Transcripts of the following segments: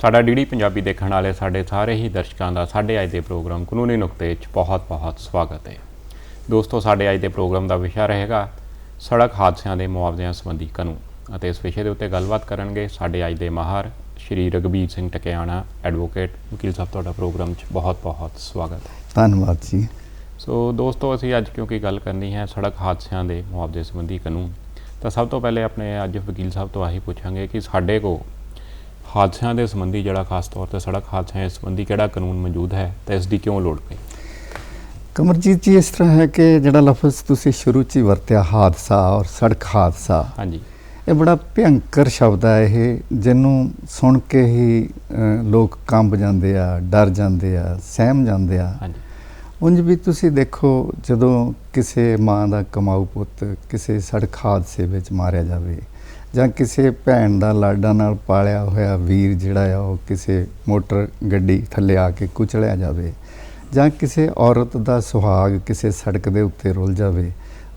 ਸਾਡਾ ਡੀਡੀ ਪੰਜਾਬੀ ਦੇਖਣ ਵਾਲੇ ਸਾਡੇ ਸਾਰੇ ਹੀ ਦਰਸ਼ਕਾਂ ਦਾ ਸਾਡੇ ਅੱਜ ਦੇ ਪ੍ਰੋਗਰਾਮ ਕਾਨੂੰਨੀ ਨੁਕਤੇ 'ਚ ਬਹੁਤ-ਬਹੁਤ ਸਵਾਗਤ ਹੈ। ਦੋਸਤੋ ਸਾਡੇ ਅੱਜ ਦੇ ਪ੍ਰੋਗਰਾਮ ਦਾ ਵਿਸ਼ਾ ਰਹੇਗਾ ਸੜਕ ਹਾਦਸਿਆਂ ਦੇ ਮੁਆਵਜ਼ਿਆਂ ਸੰਬੰਧੀ ਕਾਨੂੰਨ ਅਤੇ ਇਸ ਵਿਸ਼ੇ ਦੇ ਉੱਤੇ ਗੱਲਬਾਤ ਕਰਨਗੇ ਸਾਡੇ ਅੱਜ ਦੇ ਮਾਹਰ ਸ਼੍ਰੀ ਰਗਬੀਰ ਸਿੰਘ ਟਕਿਆਣਾ ਐਡਵੋਕੇਟ। ਵਕੀਲ ਸਾਹਿਬ ਤੁਹਾਡਾ ਪ੍ਰੋਗਰਾਮ 'ਚ ਬਹੁਤ-ਬਹੁਤ ਸਵਾਗਤ ਹੈ। ਧੰਨਵਾਦ ਜੀ। ਸੋ ਦੋਸਤੋ ਅਸੀਂ ਅੱਜ ਕਿਉਂਕਿ ਗੱਲ ਕਰਨੀ ਹੈ ਸੜਕ ਹਾਦਸਿਆਂ ਦੇ ਮੁਆਵਜ਼ੇ ਸੰਬੰਧੀ ਕਾਨੂੰਨ ਤਾਂ ਸਭ ਤੋਂ ਪਹਿਲੇ ਆਪਣੇ ਅੱਜ ਵਕੀਲ ਸਾਹਿਬ ਤੋਂ ਆਹੀ ਪੁੱਛਾਂਗੇ ਕਿ ਸਾਡੇ ਕੋ ਹਾਦਸਿਆਂ ਦੇ ਸੰਬੰਧੀ ਜਿਹੜਾ ਖਾਸ ਤੌਰ ਤੇ ਸੜਕ ਹਾਦਸਿਆਂ ਦੇ ਸੰਬੰਧੀ ਕਿਹੜਾ ਕਾਨੂੰਨ ਮੌਜੂਦ ਹੈ ਤੇ ਇਸ ਦੀ ਕਿਉਂ ਲੋੜ ਪਈ? ਕਮਰਜੀਤ ਜੀ ਇਸ ਤਰ੍ਹਾਂ ਹੈ ਕਿ ਜਿਹੜਾ ਲਫ਼ਜ਼ ਤੁਸੀਂ ਸ਼ੁਰੂ 'ਚ ਹੀ ਵਰਤਿਆ ਹਾਦਸਾ ਔਰ ਸੜਕ ਹਾਦਸਾ ਹਾਂਜੀ। ਇਹ ਬੜਾ ਭਿਅੰਕਰ ਸ਼ਬਦ ਹੈ ਇਹ ਜਿਹਨੂੰ ਸੁਣ ਕੇ ਹੀ ਲੋਕ ਕੰਬ ਜਾਂਦੇ ਆ ਡਰ ਜਾਂਦੇ ਆ ਸਹਿਮ ਜਾਂਦੇ ਆ। ਹਾਂਜੀ। ਉਂਝ ਵੀ ਤੁਸੀਂ ਦੇਖੋ ਜਦੋਂ ਕਿਸੇ ਮਾਂ ਦਾ ਕਮਾਊ ਪੁੱਤ ਕਿਸੇ ਸੜਕ ਹਾਦਸੇ ਵਿੱਚ ਮਾਰਿਆ ਜਾਵੇ ਜਾਂ ਕਿਸੇ ਭੈਣ ਦਾ ਲਾਡਾਂ ਨਾਲ ਪਾਲਿਆ ਹੋਇਆ ਵੀਰ ਜਿਹੜਾ ਆ, ਉਹ ਕਿਸੇ ਮੋਟਰ ਗੱਡੀ ਥੱਲੇ ਆ ਕੇ ਕੁਚਲਿਆ ਜਾਵੇ ਜਾਂ ਕਿਸੇ ਔਰਤ ਦਾ ਸੁਹਾਗ ਕਿਸੇ ਸੜਕ ਦੇ ਉੱਤੇ ਰੁਲ ਜਾਵੇ,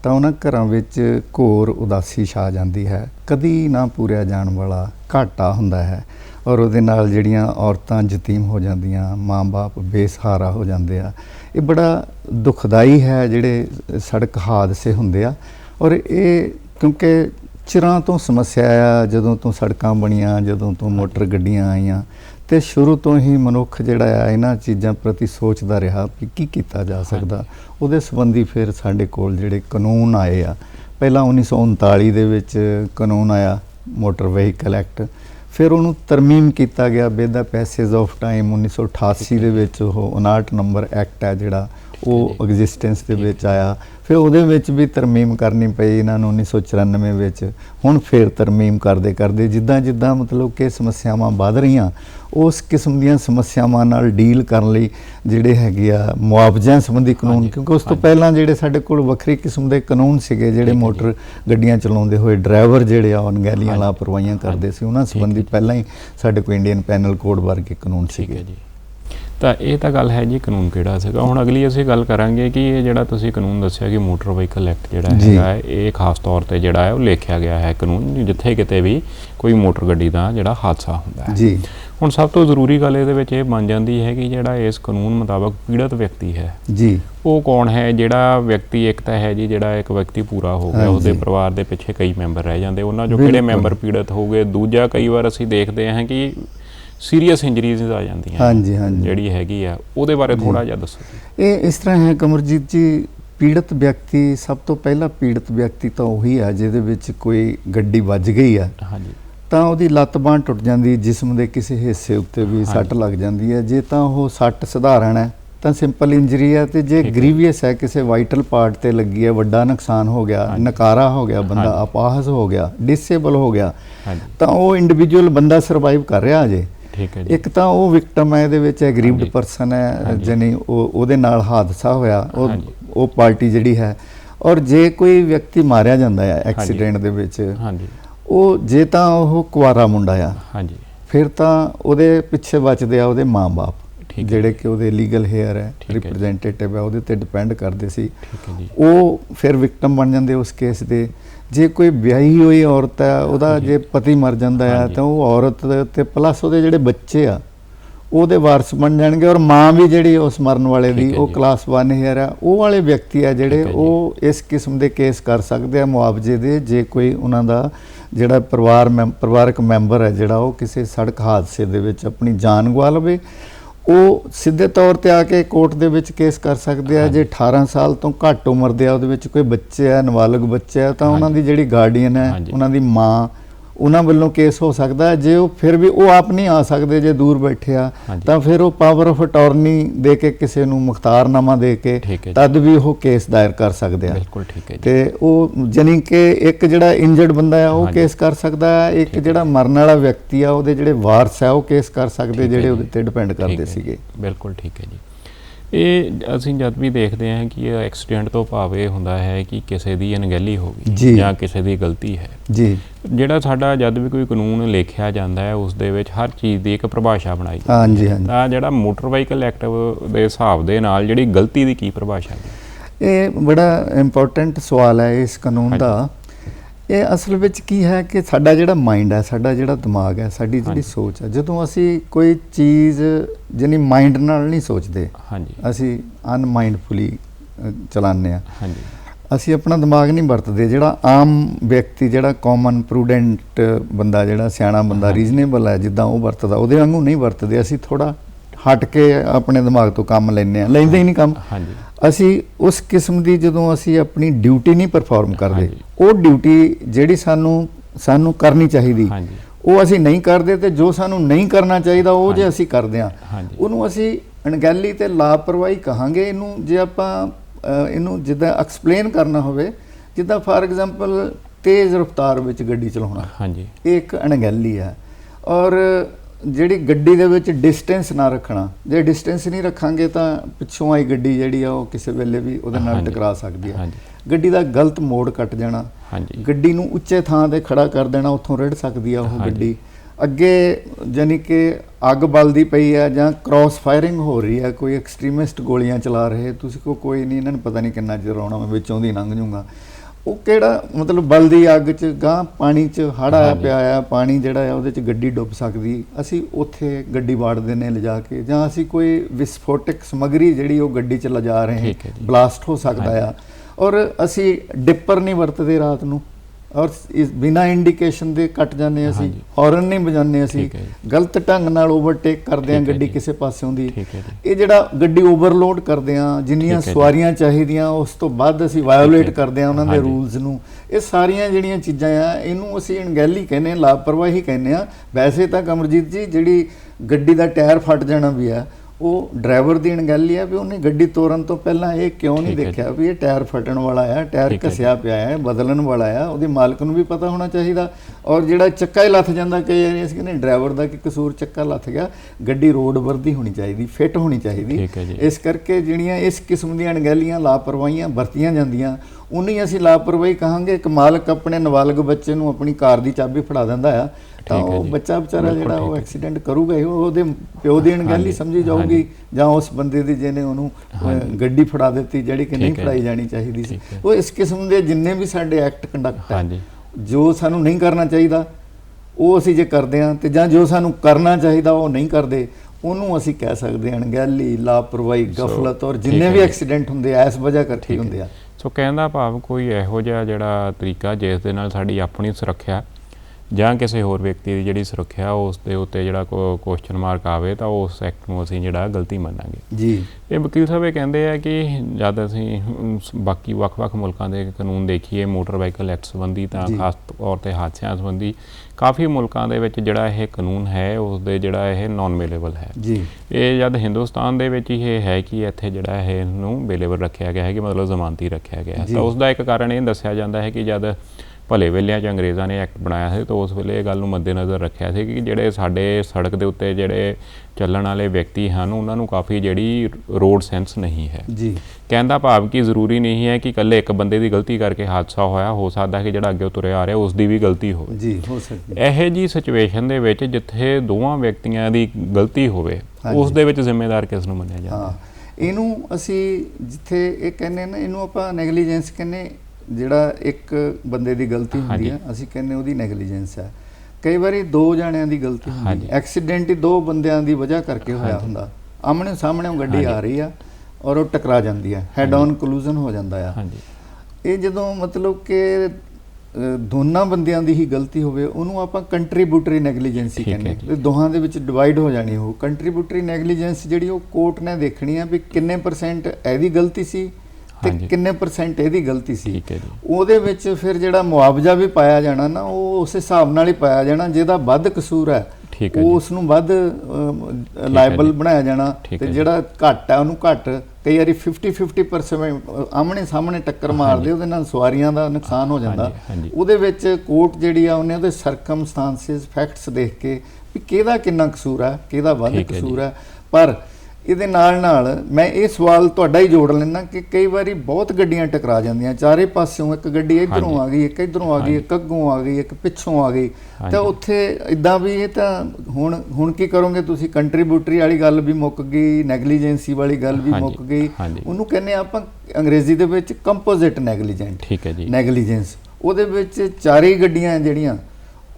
ਤਾਂ ਉਹਨਾਂ ਘਰਾਂ ਵਿੱਚ ਘੋਰ ਉਦਾਸੀ ਛਾ ਜਾਂਦੀ ਹੈ। ਕਦੀ ਨਾ ਪੂਰਿਆ ਜਾਣ ਵਾਲਾ ਘਾਟਾ ਹੁੰਦਾ ਹੈ ਔਰ ਉਹਦੇ ਨਾਲ ਜਿਹੜੀਆਂ ਔਰਤਾਂ ਯਤੀਮ ਹੋ ਜਾਂਦੀਆਂ, ਮਾਂ-ਬਾਪ ਬੇਸਹਾਰਾ ਹੋ ਜਾਂਦੇ ਆ, ਇਹ ਬੜਾ ਦੁਖਦਾਈ ਹੈ ਜਿਹੜੇ ਸੜਕ ਹਾਦਸੇ ਹੁੰਦੇ ਆ। ਔਰ ਇਹ ਕਿਉਂਕਿ ਚਿਰਾਂ ਤੋਂ ਸਮੱਸਿਆ ਆ ਜਦੋਂ ਤੋਂ ਸੜਕਾਂ ਬਣੀਆਂ ਜਦੋਂ ਤੋਂ ਮੋਟਰ ਗੱਡੀਆਂ ਆਈਆਂ ਤੇ ਸ਼ੁਰੂ ਤੋਂ ਹੀ ਮਨੁੱਖ ਜਿਹੜਾ ਆ ਇਹਨਾਂ ਚੀਜ਼ਾਂ ਪ੍ਰਤੀ ਸੋਚਦਾ ਰਿਹਾ ਕਿ ਕੀ ਕੀਤਾ ਜਾ ਸਕਦਾ। ਉਹਦੇ ਸੰਬੰਧੀ ਫਿਰ ਸਾਡੇ ਕੋਲ ਜਿਹੜੇ ਕਾਨੂੰਨ ਆਏ ਆ ਪਹਿਲਾਂ 1939 ਦੇ ਵਿੱਚ ਕਾਨੂੰਨ ਆਇਆ ਮੋਟਰ ਵਹੀਕਲ ਐਕਟ ਫਿਰ ਉਹਨੂੰ ਤਰਮੀਮ ਕੀਤਾ ਗਿਆ with the passage of time 1988 ਦੇ ਵਿੱਚ ਉਹ 59 ਨੰਬਰ ਐਕਟ ਹੈ ਜਿਹੜਾ ਉਹ ਐਗਜ਼ਿਸਟੈਂਸ ਦੇ ਵਿੱਚ ਆਇਆ। ਫਿਰ ਉਹਦੇ ਵਿੱਚ ਵੀ ਤਰਮੀਮ ਕਰਨੀ ਪਈ ਇਹਨਾਂ ਨੂੰ 1994 ਵਿੱਚ। ਹੁਣ ਫਿਰ ਤਰਮੀਮ ਕਰਦੇ ਕਰਦੇ ਜਿੱਦਾਂ ਜਿੱਦਾਂ ਮਤਲਬ ਕਿ ਸਮੱਸਿਆਵਾਂ ਵੱਧ ਰਹੀਆਂ ਉਸ ਕਿਸਮ ਦੀਆਂ ਸਮੱਸਿਆਵਾਂ ਨਾਲ ਡੀਲ ਕਰਨ ਲਈ ਜਿਹੜੇ ਹੈਗੇ ਆ ਮੁਆਵਜ਼ਿਆਂ ਸੰਬੰਧੀ ਕਾਨੂੰਨ। ਕਿਉਂਕਿ ਉਸ ਤੋਂ। ਪਹਿਲਾਂ ਜਿਹੜੇ ਸਾਡੇ ਕੋਲ ਵੱਖਰੀ ਕਿਸਮ ਦੇ ਕਾਨੂੰਨ ਸੀਗੇ ਜਿਹੜੇ। ਮੋਟਰ ਗੱਡੀਆਂ ਚਲਾਉਂਦੇ ਹੋਏ ਡਰਾਈਵਰ ਜਿਹੜੇ ਆ ਅਣਗਹਿਲੀਆਂ ਲਾਪਰਵਾਹੀਆਂ ਕਰਦੇ ਸੀ। ਉਹਨਾਂ ਸੰਬੰਧੀ। ਪਹਿਲਾਂ ਹੀ ਸਾਡੇ ਕੋਲ ਇੰਡੀਅਨ ਪੈਨਲ ਕੋਡ ਵਰਗੇ ਕਾਨੂੰਨ ਸੀਗੇ। ਜੀ। ਤਾਂ ਇਹ ਤਾਂ ਗੱਲ ਹੈ ਜੀ ਕਾਨੂੰਨ ਕਿਹੜਾ ਸੀਗਾ ਹੁਣ ਅਗਲੀ ਅਸੀਂ ਗੱਲ ਕਰਾਂਗੇ ਕਿ ਇਹ ਜਿਹੜਾ ਤੁਸੀਂ ਕਾਨੂੰਨ ਦੱਸਿਆ ਕਿ ਮੋਟਰ ਵਹੀਕਲ ਐਕਟ ਜਿਹੜਾ। ਹੈਗਾ ਹੈ, ਇਹ ਖਾਸ ਤੌਰ ਤੇ ਜਿਹੜਾ ਹੈ ਉਹ ਲਿਖਿਆ ਗਿਆ ਹੈ ਕਾਨੂੰਨ ਜਿੱਥੇ ਕਿਤੇ ਵੀ ਕੋਈ ਮੋਟਰ ਗੱਡੀ ਦਾ ਜਿਹੜਾ ਹਾਦਸਾ ਹੁੰਦਾ ਹੈ ਜੀ ਹੁਣ ਸਭ ਤੋਂ ਜ਼ਰੂਰੀ ਗੱਲ ਇਹਦੇ ਵਿੱਚ ਇਹ ਬਣ ਜਾਂਦੀ ਹੈ ਕਿ ਜਿਹੜਾ ਇਸ ਕਾਨੂੰਨ ਮੁਤਾਬਕ ਪੀੜਤ ਵਿਅਕਤੀ ਹੈ ਜੀ ਉਹ ਕੌਣ ਹੈ ਜਿਹੜਾ ਵਿਅਕਤੀ ਇੱਕ ਤਾਂ ਹੈ ਜੀ ਜਿਹੜਾ ਇੱਕ ਵਿਅਕਤੀ ਪੂਰਾ ਹੋ ਗਿਆ। ਉਹਦੇ ਪਰਿਵਾਰ ਦੇ ਪਿੱਛੇ ਕਈ ਮੈਂਬਰ ਰਹਿ ਜਾਂਦੇ ਉਹਨਾਂ ਚੋਂ ਕਿਹੜੇ। ਮੈਂਬਰ ਪੀੜਤ ਹੋਗੇ ਦੂਜਾ ਕਈ ਵਾਰ ਅਸੀਂ ਦੇਖਦੇ ਹਾਂ ਕਿ ਸੀਰੀਅਸ ਇੰਜਰੀਜ਼ ਆ ਜਾਂਦੀਆਂ ਹਾਂਜੀ, ਹਾਂਜੀ। ਜਿਹੜੀ ਹੈਗੀ ਆ ਉਹਦੇ ਬਾਰੇ ਥੋੜਾ ਜਿਹਾ ਦੱਸੋ। ਇਹ ਇਸ ਤਰ੍ਹਾਂ ਹੈ ਕਮਰਜੀਤ ਜੀ ਪੀੜਤ ਵਿਅਕਤੀ ਸਭ ਤੋਂ ਪਹਿਲਾ ਪੀੜਤ ਵਿਅਕਤੀ ਤਾਂ ਉਹੀ ਹੈ ਜਿਹਦੇ ਵਿੱਚ ਕੋਈ ਗੱਡੀ ਵੱਜ ਗਈ ਹੈ ਹਾਂਜੀ ਤਾਂ ਉਹਦੀ ਲੱਤ ਬਾਂਹ ਟੁੱਟ ਜਾਂਦੀ ਜਿਸਮ ਦੇ ਕਿਸੇ ਹਿੱਸੇ ਉੱਤੇ ਵੀ ਸੱਟ। ਲੱਗ ਜਾਂਦੀ ਹੈ ਜੇ ਤਾਂ ਉਹ ਸੱਟ ਸਧਾਰਨ ਹੈ ਤਾਂ ਸਿੰਪਲ ਇੰਜਰੀ ਹੈ ਤੇ ਜੇ। ਗ੍ਰੀਵੀਅਸ ਹੈ ਕਿਸੇ ਵਾਈਟਲ ਪਾਰਟ ਤੇ ਲੱਗੀ ਹੈ ਵੱਡਾ ਨੁਕਸਾਨ ਹੋ ਗਿਆ। ਨਕਾਰਾ ਹੋ ਗਿਆ ਬੰਦਾ ਹਾਂਜੀ। ਅਪਾਹਜ ਹੋ ਗਿਆ ਡਿਸੇਬਲ ਹੋ ਗਿਆ ਤਾਂ ਉਹ ਇੰਡੀਵਿਜੂਅਲ ਬੰਦਾ ਸਰਵਾਈਵ ਕਰ ਰਿਹਾ ਅਜੇ ਠੀਕ ਹੈ ਜੀ ਇੱਕ ਤਾਂ ਉਹ ਵਿਕਟਮ ਹੈ ਇਹਦੇ ਵਿੱਚ ਐਗਰੀਵਡ। ਪਰਸਨ ਹੈ। ਜਾਨੀ ਉਹ ਉਹਦੇ ਨਾਲ ਹਾਦਸਾ ਹੋਇਆ ਉਹ। ਉਹ ਪਾਰਟੀ ਜਿਹੜੀ ਹੈ ਔਰ ਜੇ ਕੋਈ ਵਿਅਕਤੀ ਮਾਰਿਆ ਜਾਂਦਾ ਹੈ ਐਕਸੀਡੈਂਟ ਦੇ ਵਿੱਚ ਹਾਂਜੀ ਉਹ ਜੇ ਤਾਂ ਉਹ ਕੁਆਰਾ ਮੁੰਡਾ ਆ ਹਾਂਜੀ ਫਿਰ ਤਾਂ ਉਹਦੇ ਪਿੱਛੇ ਬਚਦੇ ਆ ਉਹਦੇ ਮਾਂ-ਬਾਪ ਜਿਹੜੇ ਕਿ ਉਹਦੇ ਲੀਗਲ ਹੇਅਰ ਹੈ। ਰਿਪਰੈਜ਼ੈਂਟੇਟਿਵ ਹੈ ਉਹਦੇ ਤੇ ਡਿਪੈਂਡ ਕਰਦੇ ਸੀ ਠੀਕ ਹੈ ਜੀ ਉਹ ਫਿਰ ਵਿਕਟਮ ਬਣ ਜਾਂਦੇ ਉਸ ਕੇਸ ਦੇ ਜੇ ਕੋਈ ਵਿਆਹੀ ਹੋਈ ਔਰਤ ਹੈ ਉਹਦਾ। ਜੇ ਪਤੀ ਮਰ ਜਾਂਦਾ ਹੈ। ਤਾਂ ਉਹ ਔਰਤ ਤੇ ਪਲੱਸ ਉਹਦੇ ਜਿਹੜੇ ਬੱਚੇ ਆ ਉਹਦੇ ਵਾਰਸ ਬਣ ਜਾਣਗੇ ਔਰ ਮਾਂ ਵੀ ਜਿਹੜੀ ਉਸ ਮਰਨ ਵਾਲੇ ਦੀ ਉਹ। ਕਲਾਸ 1 ਹੇਅਰ ਆ ਉਹ ਵਾਲੇ ਵਿਅਕਤੀ ਆ ਜਿਹੜੇ। ਉਹ ਇਸ ਕਿਸਮ ਦੇ ਕੇਸ ਕਰ ਸਕਦੇ ਆ ਮੁਆਵਜ਼ੇ ਦੇ ਜੇ ਕੋਈ ਉਹਨਾਂ ਦਾ ਜਿਹੜਾ ਪਰਿਵਾਰ ਪਰਿਵਾਰਕ ਮੈਂਬਰ ਹੈ ਜਿਹੜਾ ਉਹ ਕਿਸੇ ਸੜਕ ਹਾਦਸੇ ਦੇ ਵਿੱਚ ਆਪਣੀ ਜਾਨ ਗਵਾ ਲਵੇ ਉਹ ਸਿੱਧੇ ਤੌਰ ਤੇ ਆ ਕੇ ਕੋਰਟ ਦੇ ਵਿੱਚ ਕੇਸ ਕਰ ਸਕਦੇ ਆ ਜੇ 18 ਸਾਲ ਤੋਂ ਘੱਟ ਉਮਰ ਦੇ ਆ ਉਹਦੇ ਵਿੱਚ ਕੋਈ ਬੱਚੇ ਆ ਨਾਬਾਲਗ ਬੱਚੇ ਆ ਤਾਂ ਉਹਨਾਂ। ਦੀ ਜਿਹੜੀ ਗਾਰਡੀਅਨ ਹੈ। ਉਹਨਾਂ ਦੀ ਮਾਂ ਉਹਨਾਂ ਵੱਲੋਂ ਕੇਸ ਹੋ ਸਕਦਾ ਜੇ ਉਹ ਫਿਰ ਵੀ ਉਹ ਆਪ ਨਹੀਂ ਆ ਸਕਦੇ ਜੇ ਦੂਰ ਬੈਠੇ ਆ। ਤਾਂ ਫਿਰ ਉਹ ਪਾਵਰ ਆਫ ਅਟਾਰਨੀ ਦੇ ਕੇ ਕਿਸੇ ਨੂੰ ਮੁਖਤਾਰਨਾਮਾ ਦੇ ਕੇ। ਤਦ ਵੀ ਉਹ ਕੇਸ ਦਾਇਰ ਕਰ ਸਕਦੇ ਆ ਬਿਲਕੁਲ ਠੀਕ ਹੈ ਜੀ ਤੇ ਉਹ ਜਾਨੀ ਕਿ ਇੱਕ ਜਿਹੜਾ ਇੰਜਰਡ ਬੰਦਾ ਹੈ ਉਹ। ਕੇਸ ਕਰ ਸਕਦਾ ਹੈ ਇੱਕ। ਜਿਹੜਾ ਮਰਨ ਵਾਲਾ ਵਿਅਕਤੀ ਆ ਉਹਦੇ ਜਿਹੜੇ ਵਾਰਸ ਆ ਉਹ ਕੇਸ ਕਰ ਸਕਦੇ ਜਿਹੜੇ। ਉਹਦੇ ਤੇ ਡਿਪੈਂਡ ਕਰਦੇ ਸੀਗੇ ਬਿਲਕੁਲ ਠੀਕ ਹੈ ਜੀ ਇਹ ਅਸੀਂ ਜਦ ਵੀ ਦੇਖਦੇ ਹਾਂ ਕਿ ਇਹ ਐਕਸੀਡੈਂਟ ਤੋਂ ਭਾਵ ਇਹ ਹੁੰਦਾ ਹੈ ਕਿ ਕਿਸੇ ਦੀ ਅਣਗਹਿਲੀ ਹੋ। ਗਈ ਜਾਂ। ਕਿਸੇ ਦੀ ਗਲਤੀ ਹੈ। ਜੀ। ਜਿਹੜਾ ਸਾਡਾ ਜਦ ਵੀ ਕੋਈ ਕਾਨੂੰਨ ਲਿਖਿਆ ਜਾਂਦਾ ਹੈ ਉਸ ਦੇ ਵਿੱਚ ਹਰ ਚੀਜ਼ ਦੀ ਇੱਕ ਪਰਿਭਾਸ਼ਾ ਬਣਾਈ ਹਾਂਜੀ ਹਾਂਜੀ। ਤਾਂ ਜਿਹੜਾ ਮੋਟਰ ਵਾਹੀਕਲ ਐਕਟ ਦੇ ਹਿਸਾਬ ਦੇ ਨਾਲ ਜਿਹੜੀ ਗਲਤੀ ਦੀ ਕੀ ਪਰਿਭਾਸ਼ਾ ਹੈ? ਇਹ ਬੜਾ ਇੰਪੋਰਟੈਂਟ ਸਵਾਲ ਹੈ ਇਸ ਕਾਨੂੰਨ ਦਾ। ਇਹ ਅਸਲ ਵਿੱਚ ਕੀ ਹੈ ਕਿ ਸਾਡਾ ਜਿਹੜਾ ਮਾਈਂਡ ਹੈ ਸਾਡਾ ਜਿਹੜਾ ਦਿਮਾਗ ਹੈ ਸਾਡੀ ਜਿਹੜੀ। ਸੋਚ ਹੈ ਜਦੋਂ ਅਸੀਂ ਕੋਈ ਚੀਜ਼ ਜਾਨੀ ਮਾਈਂਡ ਨਾਲ ਨਹੀਂ ਸੋਚਦੇ ਹਾਂਜੀ ਅਸੀਂ ਅਨਮਾਈਂਡਫੁਲੀ ਚਲਾਉਂਦੇ ਆ ਹਾਂਜੀ ਅਸੀਂ ਆਪਣਾ ਦਿਮਾਗ ਨਹੀਂ ਵਰਤਦੇ ਜਿਹੜਾ ਆਮ ਵਿਅਕਤੀ ਜਿਹੜਾ ਕਾਮਨ ਪ੍ਰੂਡੈਂਟ ਬੰਦਾ ਜਿਹੜਾ ਸਿਆਣਾ ਬੰਦਾ। ਰੀਜ਼ਨੇਬਲ ਹੈ ਜਿੱਦਾਂ ਉਹ ਵਰਤਦਾ ਉਹਦੇ ਵਾਂਗੂ ਨਹੀਂ ਵਰਤਦੇ ਅਸੀਂ ਥੋੜਾ ਹਟ ਕੇ ਆਪਣੇ ਦਿਮਾਗ ਤੋਂ ਕੰਮ ਲੈਂਦੇ ਆ ਲੈਂਦੇ ਹੀ ਨਹੀਂ ਕੰਮ। ਹਾਂਜੀ। ਅਸੀਂ ਉਸ ਕਿਸਮ ਦੀ ਜਦੋਂ ਅਸੀਂ ਆਪਣੀ ਡਿਊਟੀ ਨਹੀਂ ਪਰਫਾਰਮ ਕਰਦੇ। ਉਹ ਡਿਊਟੀ ਜਿਹੜੀ ਸਾਨੂੰ ਸਾਨੂੰ ਕਰਨੀ ਚਾਹੀਦੀ ਹਾਂਜੀ। ਉਹ ਅਸੀਂ ਨਹੀਂ ਕਰਦੇ ਤੇ ਜੋ ਸਾਨੂੰ ਨਹੀਂ ਕਰਨਾ ਚਾਹੀਦਾ ਉਹ ਜੇ। ਅਸੀਂ ਕਰਦੇ ਹਾਂਜੀ। ਉਹਨੂੰ ਅਸੀਂ ਅਣਗਹਿਲੀ ਤੇ ਲਾਪਰਵਾਹੀ ਕਹਾਂਗੇ। ਇਹਨੂੰ ਜੇ ਆਪਾਂ ਇਹਨੂੰ ਜਿੱਦਾਂ ਐਕਸਪਲੇਨ ਕਰਨਾ ਹੋਵੇ ਜਿੱਦਾਂ ਫਾਰ ਐਗਜ਼ਾਮਪਲ ਤੇਜ਼ ਰਫ਼ਤਾਰ ਵਿੱਚ ਗੱਡੀ ਚਲਾਉਣਾ। ਹਾਂਜੀ। ਇਹ ਇੱਕ ਅਣਗਹਿਲੀ ਹੈ। ਔਰ ਜਿਹੜੀ ਗੱਡੀ ਦੇ ਵਿੱਚ ਡਿਸਟੈਂਸ ਨਾ ਰੱਖਣਾ ਜੇ ਡਿਸਟੈਂਸ ਨਹੀਂ ਰੱਖਾਂਗੇ ਤਾਂ ਪਿੱਛੋਂ ਆਈ ਗੱਡੀ ਜਿਹੜੀ ਆ ਉਹ ਕਿਸੇ ਵੇਲੇ ਵੀ ਉਹਦੇ ਨਾਲ। ਟਕਰਾ ਸਕਦੀ ਹੈ ਹਾਂਜੀ। ਗੱਡੀ ਦਾ ਗਲਤ ਮੋੜ ਕੱਟ ਜਾਣਾ ਹਾਂਜੀ ਗੱਡੀ ਨੂੰ ਉੱਚੇ ਥਾਂ ਤੇ ਖੜਾ ਕਰ ਦੇਣਾ ਉੱਥੋਂ ਰੜ ਸਕਦੀ ਆ ਉਹ। ਗੱਡੀ ਅੱਗੇ ਜਾਨੀ ਕਿ ਅੱਗ ਬਲਦੀ ਪਈ ਆ ਜਾਂ ਕ੍ਰਾਸ ਫਾਇਰਿੰਗ ਹੋ ਰਹੀ ਆ ਕੋਈ ਐਕਸਟ੍ਰੀਮਿਸਟ ਗੋਲੀਆਂ ਚਲਾ ਰਹੇ ਤੁਸੀਂ ਕੋ ਕੋਈ ਨਹੀਂ ਇਹਨਾਂ ਨੂੰ ਪਤਾ ਨਹੀਂ ਕਿੰਨਾ ਚਿਰ ਆਉਣਾ ਮੈਂ ਵਿੱਚੋਂ ਦੀ ਲੰਘ ਜਾਊਂਗਾ ਉਹ ਕਿਹੜਾ ਮਤਲਬ ਬਲਦੀ ਅੱਗ 'ਚ ਗਾਂ ਪਾਣੀ 'ਚ ਹੜ ਆਇਆ ਹਾਂਜੀ। ਪਿਆ ਆ ਪਾਣੀ ਜਿਹੜਾ ਆ ਉਹਦੇ 'ਚ ਗੱਡੀ ਡੁੱਬ ਸਕਦੀ ਅਸੀਂ ਉੱਥੇ ਗੱਡੀ ਵਾੜ ਦਿੰਨੇ ਲਿਜਾ ਕੇ ਜਾਂ ਅਸੀਂ ਕੋਈ ਵਿਸਫੋਟਕ ਸਮਗਰੀ ਜਿਹੜੀ ਉਹ ਗੱਡੀ 'ਚ ਲਿਜਾ ਰਹੇ ਹੈ। ਬਲਾਸਟ ਹੋ ਸਕਦਾ ਆ ਔਰ ਅਸੀਂ ਡਿੱਪਰ ਨਹੀਂ ਵਰਤਦੇ ਰਾਤ ਨੂੰ ਔਰ ਇਸ ਬਿਨਾ ਇੰਡੀਕੇਸ਼ਨ ਦੇ ਕੱਟ ਜਾਂਦੇ ਅਸੀਂ। ਹਾਰਨ ਨਹੀਂ ਵਜਾਉਂਦੇ ਅਸੀਂ। ਗਲਤ ਢੰਗ ਨਾਲ ਓਵਰਟੇਕ ਕਰਦੇ ਆ ਗੱਡੀ। ਕਿਸੇ ਪਾਸਿਓਂ ਦੀ ਇਹ ਜਿਹੜਾ ਗੱਡੀ ਓਵਰਲੋਡ ਕਰਦੇ ਆ ਜਿੰਨੀਆਂ। ਸਵਾਰੀਆਂ ਚਾਹੀਦੀਆਂ ਉਸ ਤੋਂ ਵੱਧ ਅਸੀਂ ਵਾਇਓਲੇਟ। ਕਰਦੇ ਆ ਉਹਨਾਂ ਦੇ। ਰੂਲਸ ਨੂੰ ਇਹ ਸਾਰੀਆਂ ਜਿਹੜੀਆਂ ਚੀਜ਼ਾਂ ਆ ਇਹਨੂੰ ਅਸੀਂ ਅਣਗਹਿਲੀ ਕਹਿੰਦੇ ਆ ਲਾਪਰਵਾਹੀ ਕਹਿੰਦੇ ਆ ਵੈਸੇ ਤਾਂ ਕਮਰਜੀਤ ਜੀ ਜਿਹੜੀ ਗੱਡੀ ਦਾ ਟਾਇਰ ਫਟ ਜਾਣਾ ਵੀ ਆ ਉਹ ਡਰਾਈਵਰ ਦੀ ਅਣਗਹਿਲੀ ਆ ਵੀ ਉਹਨੇ ਗੱਡੀ ਤੋਰਨ ਤੋਂ ਪਹਿਲਾਂ ਇਹ ਕਿਉਂ ਨਹੀਂ ਦੇਖਿਆ ਵੀ ਇਹ ਟਾਇਰ ਫਟਣ ਵਾਲਾ ਆ ਟਾਇਰ। ਘਸਿਆ ਪਿਆ ਹੈ ਬਦਲਣ ਵਾਲਾ ਆ ਉਹਦੇ ਮਾਲਕ ਨੂੰ ਵੀ ਪਤਾ ਹੋਣਾ ਚਾਹੀਦਾ ਔਰ ਜਿਹੜਾ ਚੱਕਾ ਹੀ ਲੱਥ ਜਾਂਦਾ ਕਈ ਵਾਰੀ ਅਸੀਂ ਕਹਿੰਦੇ ਡਰਾਈਵਰ ਦਾ ਕੀ ਕਸੂਰ ਚੱਕਾ ਲੱਥ ਗਿਆ ਗੱਡੀ ਰੋਡ ਵਰਦੀ ਹੋਣੀ ਚਾਹੀਦੀ ਫਿੱਟ ਹੋਣੀ ਚਾਹੀਦੀ। ਇਸ ਕਰਕੇ ਜਿਹੜੀਆਂ ਇਸ ਕਿਸਮ ਦੀਆਂ ਅਣਗਹਿਲੀਆਂ ਲਾਪਰਵਾਹੀਆਂ ਵਰਤੀਆਂ ਜਾਂਦੀਆਂ ਉਨੀ ਅਸੀਂ ਲਾਪਰਵਾਹੀ ਕਹਾਂਗੇ ਇੱਕ ਮਾਲਕ ਆਪਣੇ ਨਾਬਾਲਗ ਬੱਚੇ ਨੂੰ ਆਪਣੀ ਕਾਰ ਦੀ ਚਾਬੀ ਫੜਾ ਦਿੰਦਾ ਆ ਤਾਂ ਹੈ ਉਹ। ਬੱਚਾ ਵਿਚਾਰਾ ਜਿਹੜਾ ਉਹ ਹੈ। ਐਕਸੀਡੈਂਟ ਕਰੂਗਾ ਹੀ ਉਹ ਉਹਦੇ ਪਿਓ ਦੀ ਅਣਗਹਿਲੀ ਹਾਂਜੀ, ਸਮਝੀ ਜਾਊਗੀ। ਜਾਂ ਉਸ ਬੰਦੇ ਦੀ ਜਿਹਨੇ ਉਹਨੂੰ। ਗੱਡੀ ਫੜਾ ਦਿੱਤੀ ਜਿਹੜੀ ਕਿ ਨਹੀਂ ਹੈ ਫੜਾਈ। ਜਾਣੀ ਚਾਹੀਦੀ ਸੀ ਹੈ। ਉਹ ਇਸ ਕਿਸਮ ਦੇ ਜਿੰਨੇ ਵੀ ਸਾਡੇ ਐਕਟ ਕੰਡਕਟ ਹੈ ਜੋ ਸਾਨੂੰ ਨਹੀਂ ਕਰਨਾ ਚਾਹੀਦਾ ਉਹ ਅਸੀਂ ਜੇ ਕਰਦੇ ਹਾਂ ਤੇ ਜਾਂ ਜੋ ਸਾਨੂੰ ਕਰਨਾ ਚਾਹੀਦਾ ਉਹ ਨਹੀਂ ਕਰਦੇ ਉਹਨੂੰ ਅਸੀਂ ਕਹਿ ਸਕਦੇ ਹਾਂ ਅਣਗਹਿਲੀ ਲਾਪਰਵਾਹੀ ਗਫਲਤ ਔਰ ਜਿੰਨੇ ਹੈ ਵੀ। ਐਕਸੀਡੈਂਟ ਹੁੰਦੇ ਆ ਇਸ ਵਜ੍ਹਾ ਕਰਕੇ ਹੈ। ਹੁੰਦੇ ਆ ਸੋ ਕਹਿਣ ਦਾ ਭਾਵ ਕੋਈ ਇਹੋ ਜਿਹਾ ਜਿਹੜਾ ਤਰੀਕਾ ਜਿਸ ਦੇ ਨਾਲ ਸਾਡੀ ਆਪਣੀ ਸੁਰੱਖਿਆ ਜਾਂ ਕਿਸੇ ਹੋਰ ਵਿਅਕਤੀ ਦੀ ਜਿਹੜੀ ਸੁਰੱਖਿਆ ਉਸ ਦੇ ਉੱਤੇ ਜਿਹੜਾ ਕੋਈ ਕੁਐਸਚਨ ਮਾਰਕ ਆਵੇ ਤਾਂ ਉਸ ਐਕਟ ਨੂੰ ਅਸੀਂ ਜਿਹੜਾ ਗਲਤੀ ਮੰਨਾਂਗੇ। ਜੀ। ਇਹ ਵਕੀਲ ਸਾਹਿਬ ਇਹ ਕਹਿੰਦੇ ਆ ਕਿ ਜਦ ਅਸੀਂ ਬਾਕੀ ਵੱਖ-ਵੱਖ ਮੁਲਕਾਂ ਦੇ ਕਾਨੂੰਨ ਦੇਖੀਏ ਮੋਟਰ ਵਾਹੀਕਲ ਐਕਟ ਸੰਬੰਧੀ ਤਾਂ। ਖਾਸ ਤੌਰ ਤੇ ਹਾਦਸਿਆਂ ਸੰਬੰਧੀ ਕਾਫੀ ਮੁਲਕਾਂ ਦੇ ਵਿੱਚ ਜਿਹੜਾ ਇਹ ਕਾਨੂੰਨ ਹੈ ਉਸ ਦੇ ਜਿਹੜਾ ਇਹ ਨਾਨ ਅਵੇਲੇਬਲ ਹੈ। ਜੀ। ਇਹ ਜਦ ਹਿੰਦੁਸਤਾਨ ਦੇ ਵਿੱਚ ਇਹ ਹੈ ਕਿ ਇੱਥੇ ਜਿਹੜਾ ਇਹ ਨੂੰ ਅਵੇਲੇਬਲ ਰੱਖਿਆ ਗਿਆ ਹੈ ਕਿ ਮਤਲਬ ਜ਼ਮਾਨਤੀ ਰੱਖਿਆ ਗਿਆ ਹੈ। ਤਾਂ ਉਸ ਦਾ ਇੱਕ ਕਾਰਨ ਇਹ ਦੱਸਿਆ ਜਾਂਦਾ ਹੈ ਕਿ ਜਦ ਭਲੇ ਵੇਲਿਆਂ 'ਚ ਅੰਗਰੇਜ਼ਾਂ ਨੇ ਐਕਟ ਬਣਾਇਆ ਸੀ ਤਾਂ ਉਸ ਵੇਲੇ ਇਹ ਗੱਲ ਨੂੰ ਮੱਦੇਨਜ਼ਰ ਰੱਖਿਆ ਸੀ ਕਿ ਜਿਹੜੇ ਸਾਡੇ ਸੜਕ ਦੇ ਉੱਤੇ ਜਿਹੜੇ ਚੱਲਣ ਵਾਲੇ ਵਿਅਕਤੀ ਹਨ ਉਹਨਾਂ ਨੂੰ ਕਾਫੀ ਜਿਹੜੀ ਰੋਡ ਸੈਂਸ ਨਹੀਂ ਹੈ ਜੀ ਕਹਿਣ ਦਾ ਭਾਵ ਕਿ ਜ਼ਰੂਰੀ ਨਹੀਂ ਹੈ ਕਿ ਇਕੱਲੇ ਇੱਕ ਬੰਦੇ ਦੀ ਗਲਤੀ ਕਰਕੇ ਹਾਦਸਾ ਹੋਇਆ ਹੋ ਸਕਦਾ ਕਿ ਜਿਹੜਾ ਅੱਗੇ ਤੁਰਿਆ ਆ ਰਿਹਾ ਉਸ ਦੀ ਵੀ ਗਲਤੀ ਹੋਵੇ ਜੀ ਹੋ ਸਕਦੀ। ਇਹੋ ਜੀ ਸਿਚੁਏਸ਼ਨ ਦੇ ਵਿੱਚ ਜਿੱਥੇ ਦੋਵਾਂ ਵਿਅਕਤੀਆਂ ਦੀ ਗਲਤੀ ਹੋਵੇ। ਉਸ ਦੇ ਵਿੱਚ ਜ਼ਿੰਮੇਦਾਰ ਕਿਸ ਨੂੰ ਮੰਨਿਆ ਜਾਂਦਾ ਹੈ? ਇਹਨੂੰ ਅਸੀਂ ਜਿੱਥੇ ਇਹ ਕਹਿੰਦੇ ਨਾ ਇਹਨੂੰ ਆਪਾਂ ਨੈਗਲੀਜੈਂਸ ਕਹਿੰਦੇ ਜਿਹੜਾ ਇੱਕ ਬੰਦੇ ਦੀ ਗਲਤੀ ਹੁੰਦੀ। ਹੈ ਅਸੀਂ ਕਹਿੰਦੇ ਉਹਦੀ ਨੈਗਲੀਜੈਂਸ ਹੈ ਕਈ ਵਾਰੀ ਦੋ ਜਣਿਆਂ ਦੀ ਗਲਤੀ ਹੁੰਦੀ। ਹੈ ਐਕਸੀਡੈਂਟ ਹੀ ਦੋ ਬੰਦਿਆਂ ਦੀ ਵਜ੍ਹਾ ਕਰਕੇ ਹੋਇਆ। ਹੁੰਦਾ ਆਮਣੇ ਸਾਹਮਣੇ ਉਹ ਗੱਡੀ ਆ। ਰਹੀ ਆ ਔਰ ਉਹ ਟਕਰਾ ਜਾਂਦੀ ਹੈ ਹੈਡ ਔਨ ਕੋਲੂਜਨ ਹੋ ਜਾਂਦਾ ਆ ਇਹ ਜਦੋਂ ਮਤਲਬ ਕਿ ਦੋਨਾਂ ਬੰਦਿਆਂ ਦੀ ਹੀ ਗਲਤੀ ਹੋਵੇ ਉਹਨੂੰ ਆਪਾਂ ਕੰਟਰੀਬਿਊਟਰੀ ਨੈਗਲੀਜੈਂਸੀ ਕਹਿੰਦੇ। ਤੇ ਦੋਹਾਂ ਦੇ ਵਿੱਚ ਡਿਵਾਈਡ ਹੋ ਜਾਣੀ ਉਹ ਕੰਟਰੀਬਿਊਟਰੀ ਨੈਗਲੀਜੈਂਸ ਜਿਹੜੀ ਉਹ ਕੋਰਟ ਨੇ ਦੇਖਣੀ ਆ ਵੀ ਕਿੰਨੇ ਪਰਸੈਂਟ ਇਹਦੀ ਗਲਤੀ ਸੀ ਤੇ। ਕਿੰਨੇ ਪਰਸੈਂਟ ਇਹਦੀ ਗਲਤੀ ਸੀ ਉਹਦੇ ਵਿੱਚ ਫਿਰ ਜਿਹੜਾ ਮੁਆਵਜ਼ਾ ਵੀ ਪਾਇਆ ਜਾਣਾ ਨਾ ਉਹ ਉਸ ਹਿਸਾਬ ਨਾਲ ਹੀ ਪਾਇਆ ਜਾਣਾ ਜਿਹਦਾ ਵੱਧ ਕਸੂਰ ਹੈ। ਉਸ ਨੂੰ ਵੱਧ ਲਾਇਬਲ। ਬਣਾਇਆ ਜਾਣਾ ਤੇ। ਜਿਹੜਾ ਘੱਟ ਹੈ ਉਹਨੂੰ ਘੱਟ ਕਈ ਵਾਰੀ 50 50% ਆਮਣੇ ਸਾਹਮਣੇ ਟੱਕਰ ਮਾਰਦੇ ਉਹਦੇ ਨਾਲ ਸਵਾਰੀਆਂ ਦਾ ਨੁਕਸਾਨ ਹੋ ਜਾਂਦਾ। ਉਹਦੇ ਵਿੱਚ ਕੋਰਟ ਜਿਹੜੀ ਆ ਉਹਨੇ ਉਹਦੇ ਸਰਕਮਸਟੈਂਸਸ ਫੈਕਟਸ ਦੇਖ ਕੇ ਵੀ ਕਿਹਦਾ ਕਿੰਨਾ ਕਸੂਰ ਹੈ ਕਿਹਦਾ ਵੱਧ। ਕਸੂਰ ਹੈ ਪਰ ਇਹਦੇ ਨਾਲ ਨਾਲ ਮੈਂ ਇਹ ਸਵਾਲ ਤੁਹਾਡਾ ਹੀ ਜੋੜ ਲੈਣਾ ਕਿ ਕਈ ਵਾਰੀ ਬਹੁਤ ਗੱਡੀਆਂ ਟਕਰਾ ਜਾਂਦੀਆਂ ਚਾਰੇ ਪਾਸਿਓਂ ਇੱਕ ਗੱਡੀ ਇਧਰੋਂ। ਆ ਗਈ ਇੱਕ ਇਧਰੋਂ ਆ ਗਈ। ਇੱਕ ਅੱਗੋਂ ਆ ਗਈ ਇੱਕ ਪਿੱਛੋਂ ਆ ਗਈ। ਤਾਂ ਉੱਥੇ ਇਦਾਂ ਵੀ ਇਹ ਤਾਂ ਹੁਣ ਹੁਣ ਕੀ ਕਰੋਗੇ ਤੁਸੀਂ ਕੰਟਰੀਬਿਊਟਰੀ ਵਾਲੀ ਗੱਲ ਵੀ ਮੁੱਕ ਗਈ ਨੈਗਲੀਜੈਂਸੀ ਵਾਲੀ ਗੱਲ ਵੀ ਮੁੱਕ ਗਈ। ਉਹਨੂੰ ਕਹਿੰਦੇ ਆਪਾਂ ਅੰਗਰੇਜ਼ੀ ਦੇ ਵਿੱਚ ਕੰਪੋਜ਼ਿਟ ਨੈਗਲੀਜੈਂਟ ਠੀਕ ਹੈ ਜੀ ਨੈਗਲੀਜੈਂਸ ਉਹਦੇ ਵਿੱਚ ਚਾਰੇ ਗੱਡੀਆਂ ਜਿਹੜੀਆਂ